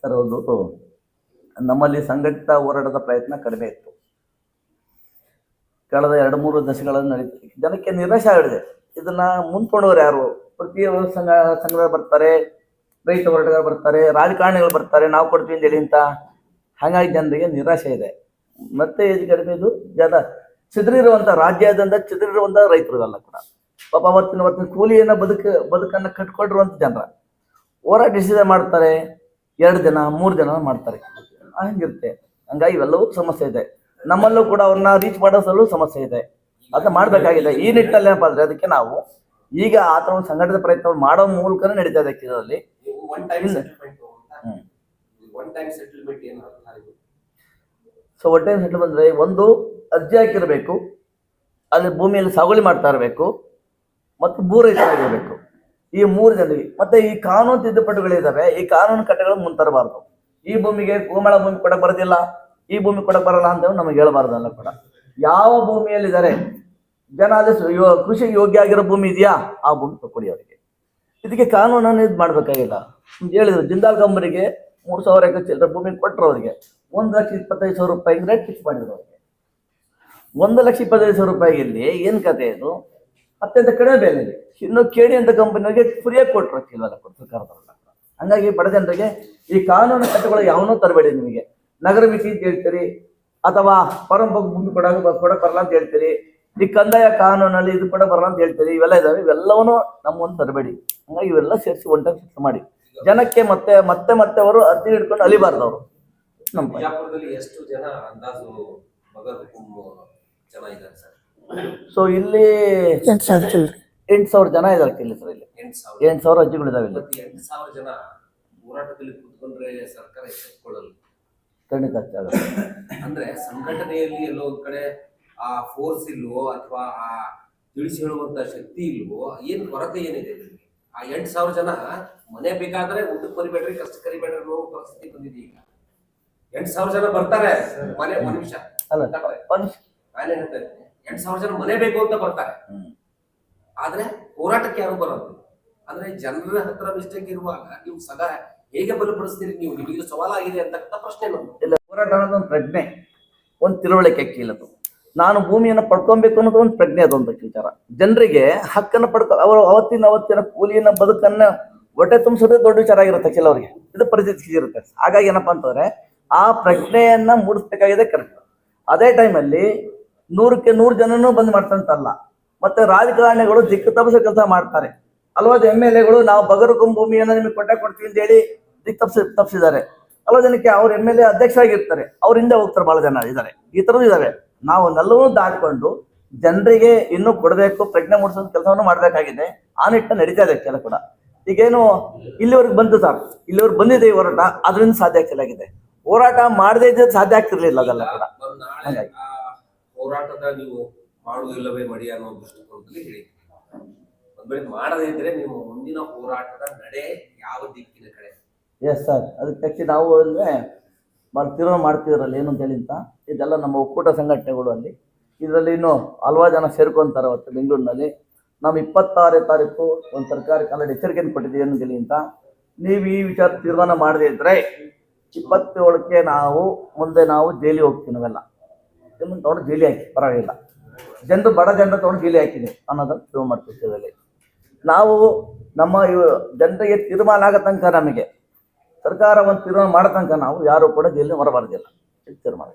ಸರ್ ಒಂದು ನಮ್ಮಲ್ಲಿ ಸಂಘಟಿತ ಹೋರಾಟದ ಪ್ರಯತ್ನ ಕಡಿಮೆ ಇತ್ತು. ಕಳೆದ ಎರಡು ಮೂರು ದಶಕಗಳನ್ನು ನಡೀತು ಜನಕ್ಕೆ ನಿರಾಶೆ ಆಗಿದೆ. ಇದನ್ನ ಮುಂದ್ಕೊಂಡವ್ರು ಯಾರು? ಪ್ರತಿಯೊಬ್ಬರು ಸಂಘ ಸಂಘಗಳು ಬರ್ತಾರೆ, ರೈತ ಹೋರಾಟಗಾರ ಬರ್ತಾರೆ, ರಾಜಕಾರಣಿಗಳು ಬರ್ತಾರೆ, ನಾವು ಕೊಡ್ತೀವಿ ಅಂತ ಹೇಳಿ ಅಂತ ಹಾಗಾಗಿ ಜನರಿಗೆ ನಿರಾಶೆ ಇದೆ. ಮತ್ತೆ ಇದು ಕಡಿಮೆ ಇದು ಜನ ಚಿದ್ರಿರುವಂತ ರಾಜ್ಯಾದ್ಯಂತ ರೈತರು ರೈತರುಗಲ್ಲ ಕೂಡ. ಪಾಪ ಅವತ್ತಿನ ಅವತ್ತಿನ ಕೂಲಿಯನ್ನ ಬದುಕ, ಬದುಕನ್ನ ಕಟ್ಕೊಂಡಿರುವಂತ ಜನರ. ಹೋರಾಟ ಡಿಸಿಷನ್ ಮಾಡ್ತಾರೆ, ಎರಡು ದಿನ, ಮೂರು ದಿನ ಮಾಡ್ತಾರೆ. ಹಂಗಿರುತ್ತೆ. ಹಂಗಾಗಿ ಇವೆಲ್ಲವೂ ಸಮಸ್ಯೆ ಇದೆ. ನಮ್ಮಲ್ಲೂ ಕೂಡ ಅವ್ರನ್ನ ರೀಚ್ ಮಾಡಿಸಲು ಸಮಸ್ಯೆ ಇದೆ. ಅದನ್ನ ಮಾಡಬೇಕಾಗಿದೆ. ಈ ನಿಟ್ಟಲ್ಲಿ ಏನಪ್ಪ ಅದಕ್ಕೆ ನಾವು ಈಗ ಆ ಥರ ಒಂದು ಸಂಘಟಿತ ಪ್ರಯತ್ನ ಮಾಡೋ ಮೂಲಕನೇ ನಡೀತಾ ಇದೆ ಕೇರಳದಲ್ಲಿ ನೀವು ಒನ್ ಟೈಮ್ ಸೆಟಲ್ಮೆಂಟ್ ಸೊ ಬಂದ್ರೆ ಒಂದು ಅರ್ಜಿ ಹಾಕಿರಬೇಕು ಅಲ್ಲಿ ಭೂಮಿಯಲ್ಲಿ ಸಾಗುವಳಿ ಮಾಡ್ತಾ ಇರಬೇಕು ಮತ್ತು ಭೂ ರೈತರಾಗಿರ್ಬೇಕು ಈ ಮೂರು ಜನರಿಗೆ. ಮತ್ತೆ ಈ ಕಾನೂನು ತಿದ್ದುಪಡಿಗಳಿದ್ದಾವೆ ಈ ಕಾನೂನು ಕಟ್ಟೆಗಳು ಮುಂತರಬಾರ್ದು. ಈ ಭೂಮಿಗೆ ಗೋಮಳ ಭೂಮಿ ಕೊಡಕ್ ಬರೋದಿಲ್ಲ ಈ ಭೂಮಿ ಕೊಡಕ್ ಬರಲ್ಲ ಅಂತ ನಮಗೆ ಹೇಳ್ಬಾರ್ದಲ್ಲ ಕೂಡ. ಯಾವ ಭೂಮಿಯಲ್ಲಿದ್ದಾರೆ? ಜನ ಅಲ್ಲಿ ಕೃಷಿ ಯೋಗ್ಯ ಆಗಿರೋ ಭೂಮಿ ಇದೆಯಾ? ಆ ಭೂಮಿ ಕೊಡಿ ಅವರಿಗೆ. ಇದಕ್ಕೆ ಕಾನೂನನ್ನು ಇದು ಮಾಡಬೇಕಾಗಿಲ್ಲ. ಹೇಳಿದ್ರು, ಜಿಂದಾಲ್ ಕಂಪನಿಗೆ ಮೂರು ಸಾವಿರ ಎಕರೆ ಚಿಲ್ಲರೆ ಭೂಮಿ ಕೊಟ್ಟರು ಅವರಿಗೆ. ಒಂದು ಲಕ್ಷ ಇಪ್ಪತ್ತೈದು ಸಾವಿರ ರೂಪಾಯಿ ರೇಟ್ ಫಿಕ್ಸ್ ಮಾಡಿದ್ರು ಅವರಿಗೆ. ಒಂದು ಲಕ್ಷ ಇಪ್ಪತ್ತೈದು ಸಾವಿರ ರೂಪಾಯಿಯಲ್ಲಿ ಏನು ಕತೆ ಇದು? ಅತ್ಯಂತ ಕಡಿಮೆ ಬೆಲೆಯಲ್ಲಿ ಇನ್ನು ಕೇಳಿ ಅಂತ ಕಂಪನಿಯವರಿಗೆ ಫ್ರೀಯಾಗಿ ಕೊಟ್ಟರು ಚಿಲ್ಲರ ಸರ್ಕಾರದವರೆಲ್ಲ ಹಂಗಾಗಿ ಬಡ ಜನರಿಗೆ ಈ ಕಾನೂನು ಕಟ್ಟುಗಳು ಯಾವನೂ ತರಬೇಡಿ ನಿಮಗೆ. ನಗರ ಮಿತಿ ಅಂತ ಹೇಳ್ತೀರಿ, ಅಥವಾ ಪರಂಪರೆ ಕೊಡಕ್ಕೆ ಕೊಡಕ್ ಬರಲ್ಲ ಅಂತ ಹೇಳ್ತೀರಿ. ಈ ಕಂದಾಯ ಕಾನೂನಲ್ಲಿ ಇದು ಕೂಡ ಬರಲ್ಲ ಅಂತ ಹೇಳ್ತೀರಿ. ಇವೆಲ್ಲ ಇದಾವೆ. ಇವೆಲ್ಲವನ್ನೂ ನಮ್ಮ ಒಂದು ತರಬೇಡಿ. ಹಂಗಾಗಿ ಇವೆಲ್ಲ ಸೇರಿಸಿ ಒಂಟಾಗಿ ಶಿಕ್ಷಣ ಮಾಡಿ. ಜನಕ್ಕೆ ಮತ್ತೆ ಮತ್ತೆ ಮತ್ತೆ ಅವರು ಅರ್ಜಿ ಹಿಡ್ಕೊಂಡು ಅಲಿಬಾರ್ದು ಅವರು ನಮ್ಮ ಎಷ್ಟು ಜನ ಅಂದಾಜು ಜನ ಇದ್ದಾರೆ ಸರ್? ಸೊ ಇಲ್ಲಿ ಎಂಟು ಸಾವಿರ ಜನ ಇದಾರೆ ಇಲ್ಲಿ ಸರ್ ಇಲ್ಲಿ. ಎಂಟು ಸಾವಿರ. ಎಂಟು ಸಾವಿರ ಅರ್ಜಿಗಳಿದಾವೆ ಇಲ್ಲಿ. ಎಂಟು ಸಾವಿರ ಜನ ಹೋರಾಟದಲ್ಲಿ ಕೂತ್ಕೊಂಡ್ರೆ ಸರ್ಕಾರ ಎಚ್ಚೆತ್ಕೊಳ್ಳಲ್ಲ. ಖಂಡಿತ. ಅಂದ್ರೆ ಸಂಘಟನೆಯಲ್ಲಿ ಎಲ್ಲೋ ಒಂದ್ ಕಡೆ ಆ ಫೋರ್ಸ್ ಇಲ್ವೋ ಅಥವಾ ಆ ತಿಳಿಸಿ ಹೇಳುವಂತ ಶಕ್ತಿ ಇಲ್ವೋ ಏನ್ ಕೊರತೆ ಏನಿದೆ ನಿಮಗೆ? ಆ ಎಂಟು ಸಾವಿರ ಜನ ಮನೆ ಬೇಕಾದ್ರೆ ಊಟಕ್ಕೆ ಬರಿಬೇಡ್ರಿ ಕಷ್ಟ ಕರಿಬೇಡ್ರಿ ಅನ್ನೋ ಪರಿಸ್ಥಿತಿ ಬಂದಿದೆ ಈಗ. ಎಂಟು ಸಾವಿರ ಜನ ಬರ್ತಾರೆ ಮನೆ ಒಂದ್ ನಿಮಿಷ. ನಾನು ಒಂದು ನಾನೇ ಹೇಳ್ತಾ ಇದ್ದೀನಿ? ಎಂಟು ಸಾವಿರ ಜನ ಮನೆ ಬೇಕು ಅಂತ ಬರ್ತಾರೆ. ಆದ್ರೆ ಹೋರಾಟಕ್ಕೆ ಯಾರು ಬರೋದು? ಅಂದ್ರೆ ಜನರ ಹತ್ರ ಮಿಸ್ಟೇಕ್ ಇರುವಾಗ ನೀವು ಸದಾ ಹೇಗೆ ಬಲಪಡಿಸ್ತೀರಿ? ನೀವು ನಿಮಗೆ ಸವಾಲಾಗಿದೆ ಅಂತಕ್ಕಂಥ ಪ್ರಶ್ನೆ ನಮ್ದು. ಇಲ್ಲ ಹೋರಾಟ ಅನ್ನೋದು ಒಂದು ಪ್ರಜ್ಞೆ ಒಂದು ತಿಳುವಳಿಕೆ ಕೀಲದು ನಾನು ಭೂಮಿಯನ್ನು ಪಡ್ಕೊಬೇಕು ಅನ್ನೋದು ಒಂದು ಪ್ರಜ್ಞೆ ಅದೊಂದು ವಿಚಾರ. ಜನರಿಗೆ ಹಕ್ಕನ್ನು ಪಡ್ಕೊ, ಅವರು ಅವತ್ತಿನ ಅವತ್ತಿನ ಕೂಲಿಯನ್ನ, ಬದುಕನ್ನ ಹೊಟ್ಟೆ ತುಂಬಿಸೋದೇ ದೊಡ್ಡ ವಿಚಾರ ಆಗಿರುತ್ತೆ ಕೆಲವರಿಗೆ ಇದು ಪರಿಸ್ಥಿತಿ ಇರುತ್ತೆ ಹಾಗಾಗಿ ಏನಪ್ಪಾ ಅಂತಂದ್ರೆ, ಆ ಪ್ರಜ್ಞೆಯನ್ನ ಮೂಡಿಸ್ಬೇಕಾಗಿದೆ ಕರೆಕ್ಟ್. ಅದೇ ಟೈಮಲ್ಲಿ ನೂರಕ್ಕೆ ನೂರು ಜನನೂ ಬಂದ್ ಮಾಡ್ತಂತಲ್ಲ ಮತ್ತೆ ರಾಜಕಾರಣಿಗಳು ದಿಕ್ಕು ತಪ್ಪಿಸೋ ಕೆಲಸ ಮಾಡ್ತಾರೆ. ಹಲವಾರು ಎಂ ಎಲ್ ಎಗಳು, ನಾವು ಬಗರುಕುಂ ಭೂಮಿಯನ್ನು ನಿಮಗೆ ಕೊಟ್ಟೆ ಕೊಡ್ತೀವಿ ಅಂತ ಹೇಳಿ ದಿಕ್ಕು ತಪ್ಪಿಸಿ ತಪ್ಪಿಸಿದ್ದಾರೆ ಹಲವು ಜನಕ್ಕೆ ಅವ್ರ ಎಂ ಎಲ್ ಎ ಅಧ್ಯಕ್ಷರಾಗಿರ್ತಾರೆ. ಹಿಂದೆ ಹೋಗ್ತಾರೆ ಬಹಳ ಜನ ಇದ್ದಾರೆ. ಈ ಥರದ್ದು ಇದಾವೆ. ನಾವು ನೆಲ್ಲವೂ ದಾಟ್ಕೊಂಡು ಜನರಿಗೆ ಇನ್ನೂ ಕೊಡಬೇಕು ಪ್ರಜ್ಞೆ ಮೂಡಿಸೋ ಕೆಲಸವನ್ನು ಮಾಡಬೇಕಾಗಿದೆ. ಆ ನಿಟ್ಟಿನ ನಡೀತಾ ಇದೆ ಕೆಲ ಕೂಡ. ಈಗೇನು ಇಲ್ಲಿವರೆಗೆ ಬಂತು ಸರ್ ಇಲ್ಲಿವರೆಗೆ ಬಂದಿದೆ ಈ ಹೋರಾಟ ಅದರಿಂದ ಸಾಧ್ಯ ಆಗ್ತಿಲ್ಲಾಗಿದೆ ಹೋರಾಟ ಮಾಡದೇ ಇದ್ದ ಸಾಧ್ಯ ಆಗ್ತಿರ್ಲಿಲ್ಲ ಅದೆಲ್ಲ ಕೂಡ. ಹಾಗಾಗಿ. ಹೋರಾಟದ ನೀವು ಮಾಡುವುದಿಲ್ಲವೇ ಮಡಿ ಅನ್ನೋ ದೃಷ್ಟಿಕೋನದಲ್ಲಿ ಹೇಳಿ. ಒಂದ್ ಮಾಡದೇ ಇದ್ರೆ ನೀವು ಮುಂದಿನ ಹೋರಾಟದ ನಡೆ ಯಾವ ದಿಕ್ಕಿನ ಕಡೆ? ಎಸ್ ಸರ್ ಅದಕ್ಕೆ ನಾವು ಅಂದ್ರೆ ತೀರ್ಮಾನ ಮಾಡ್ತಿದ್ರಲ್ಲ ಏನು ಅಂತ ಹೇಳಿ ಅಂತ, ಇದೆಲ್ಲ ನಮ್ಮ ಒಕ್ಕೂಟ ಸಂಘಟನೆಗಳು ಅಲ್ಲಿ. ಇದರಲ್ಲಿ ಇನ್ನು ಹಲವಾರು ಜನ ಸೇರ್ಕೊಂತಾರೆ ಅವತ್ತು ಬೆಂಗಳೂರಿನಲ್ಲಿ. ನಾವು ಇಪ್ಪತ್ತಾರನೇ ತಾರೀಕು ಒಂದು ಸರ್ಕಾರಿ ಕಾಲ ಎಚ್ಚರಿಕೆಯನ್ನು ಕೊಟ್ಟಿದ್ದೀವಿ ಏನು ಹೇಳಿ ಅಂತ. ನೀವು ಈ ವಿಚಾರ ತೀರ್ಮಾನ ಮಾಡದೇ ಇದ್ರೆ ಇಪ್ಪತ್ತೇಳಕ್ಕೆ ನಾವು, ಮುಂದೆ ನಾವು ಜೈಲಿ ಹೋಗ್ತೀವಿ ನಾವೆಲ್ಲ. ನಿಮ್ಮನ್ನು ತೊಗೊಂಡು ಜೈಲಿ ಹಾಕಿ, ಪರವಾಗಿಲ್ಲ. ಜನರು, ಬಡ ಜನರು ತೊಗೊಂಡು ಜೈಲಿ ಹಾಕಿದೆ ಅನ್ನೋದನ್ನು ಶುರು ಮಾಡ್ತಿದ್ದೀವಿ ನಾವು ನಮ್ಮ ಜನರಿಗೆ ತೀರ್ಮಾನ ಆಗೋ ತನಕ ನಮಗೆ ಸರ್ಕಾರ ಒಂದು ತೀರ್ಮಾನ ಮಾಡೋ ನಾವು ಯಾರು ಕೂಡ ಜೈಲಿನ ಹೊರಬಾರ್ದಿಲ್ಲ ತೀರ್ಮಾನ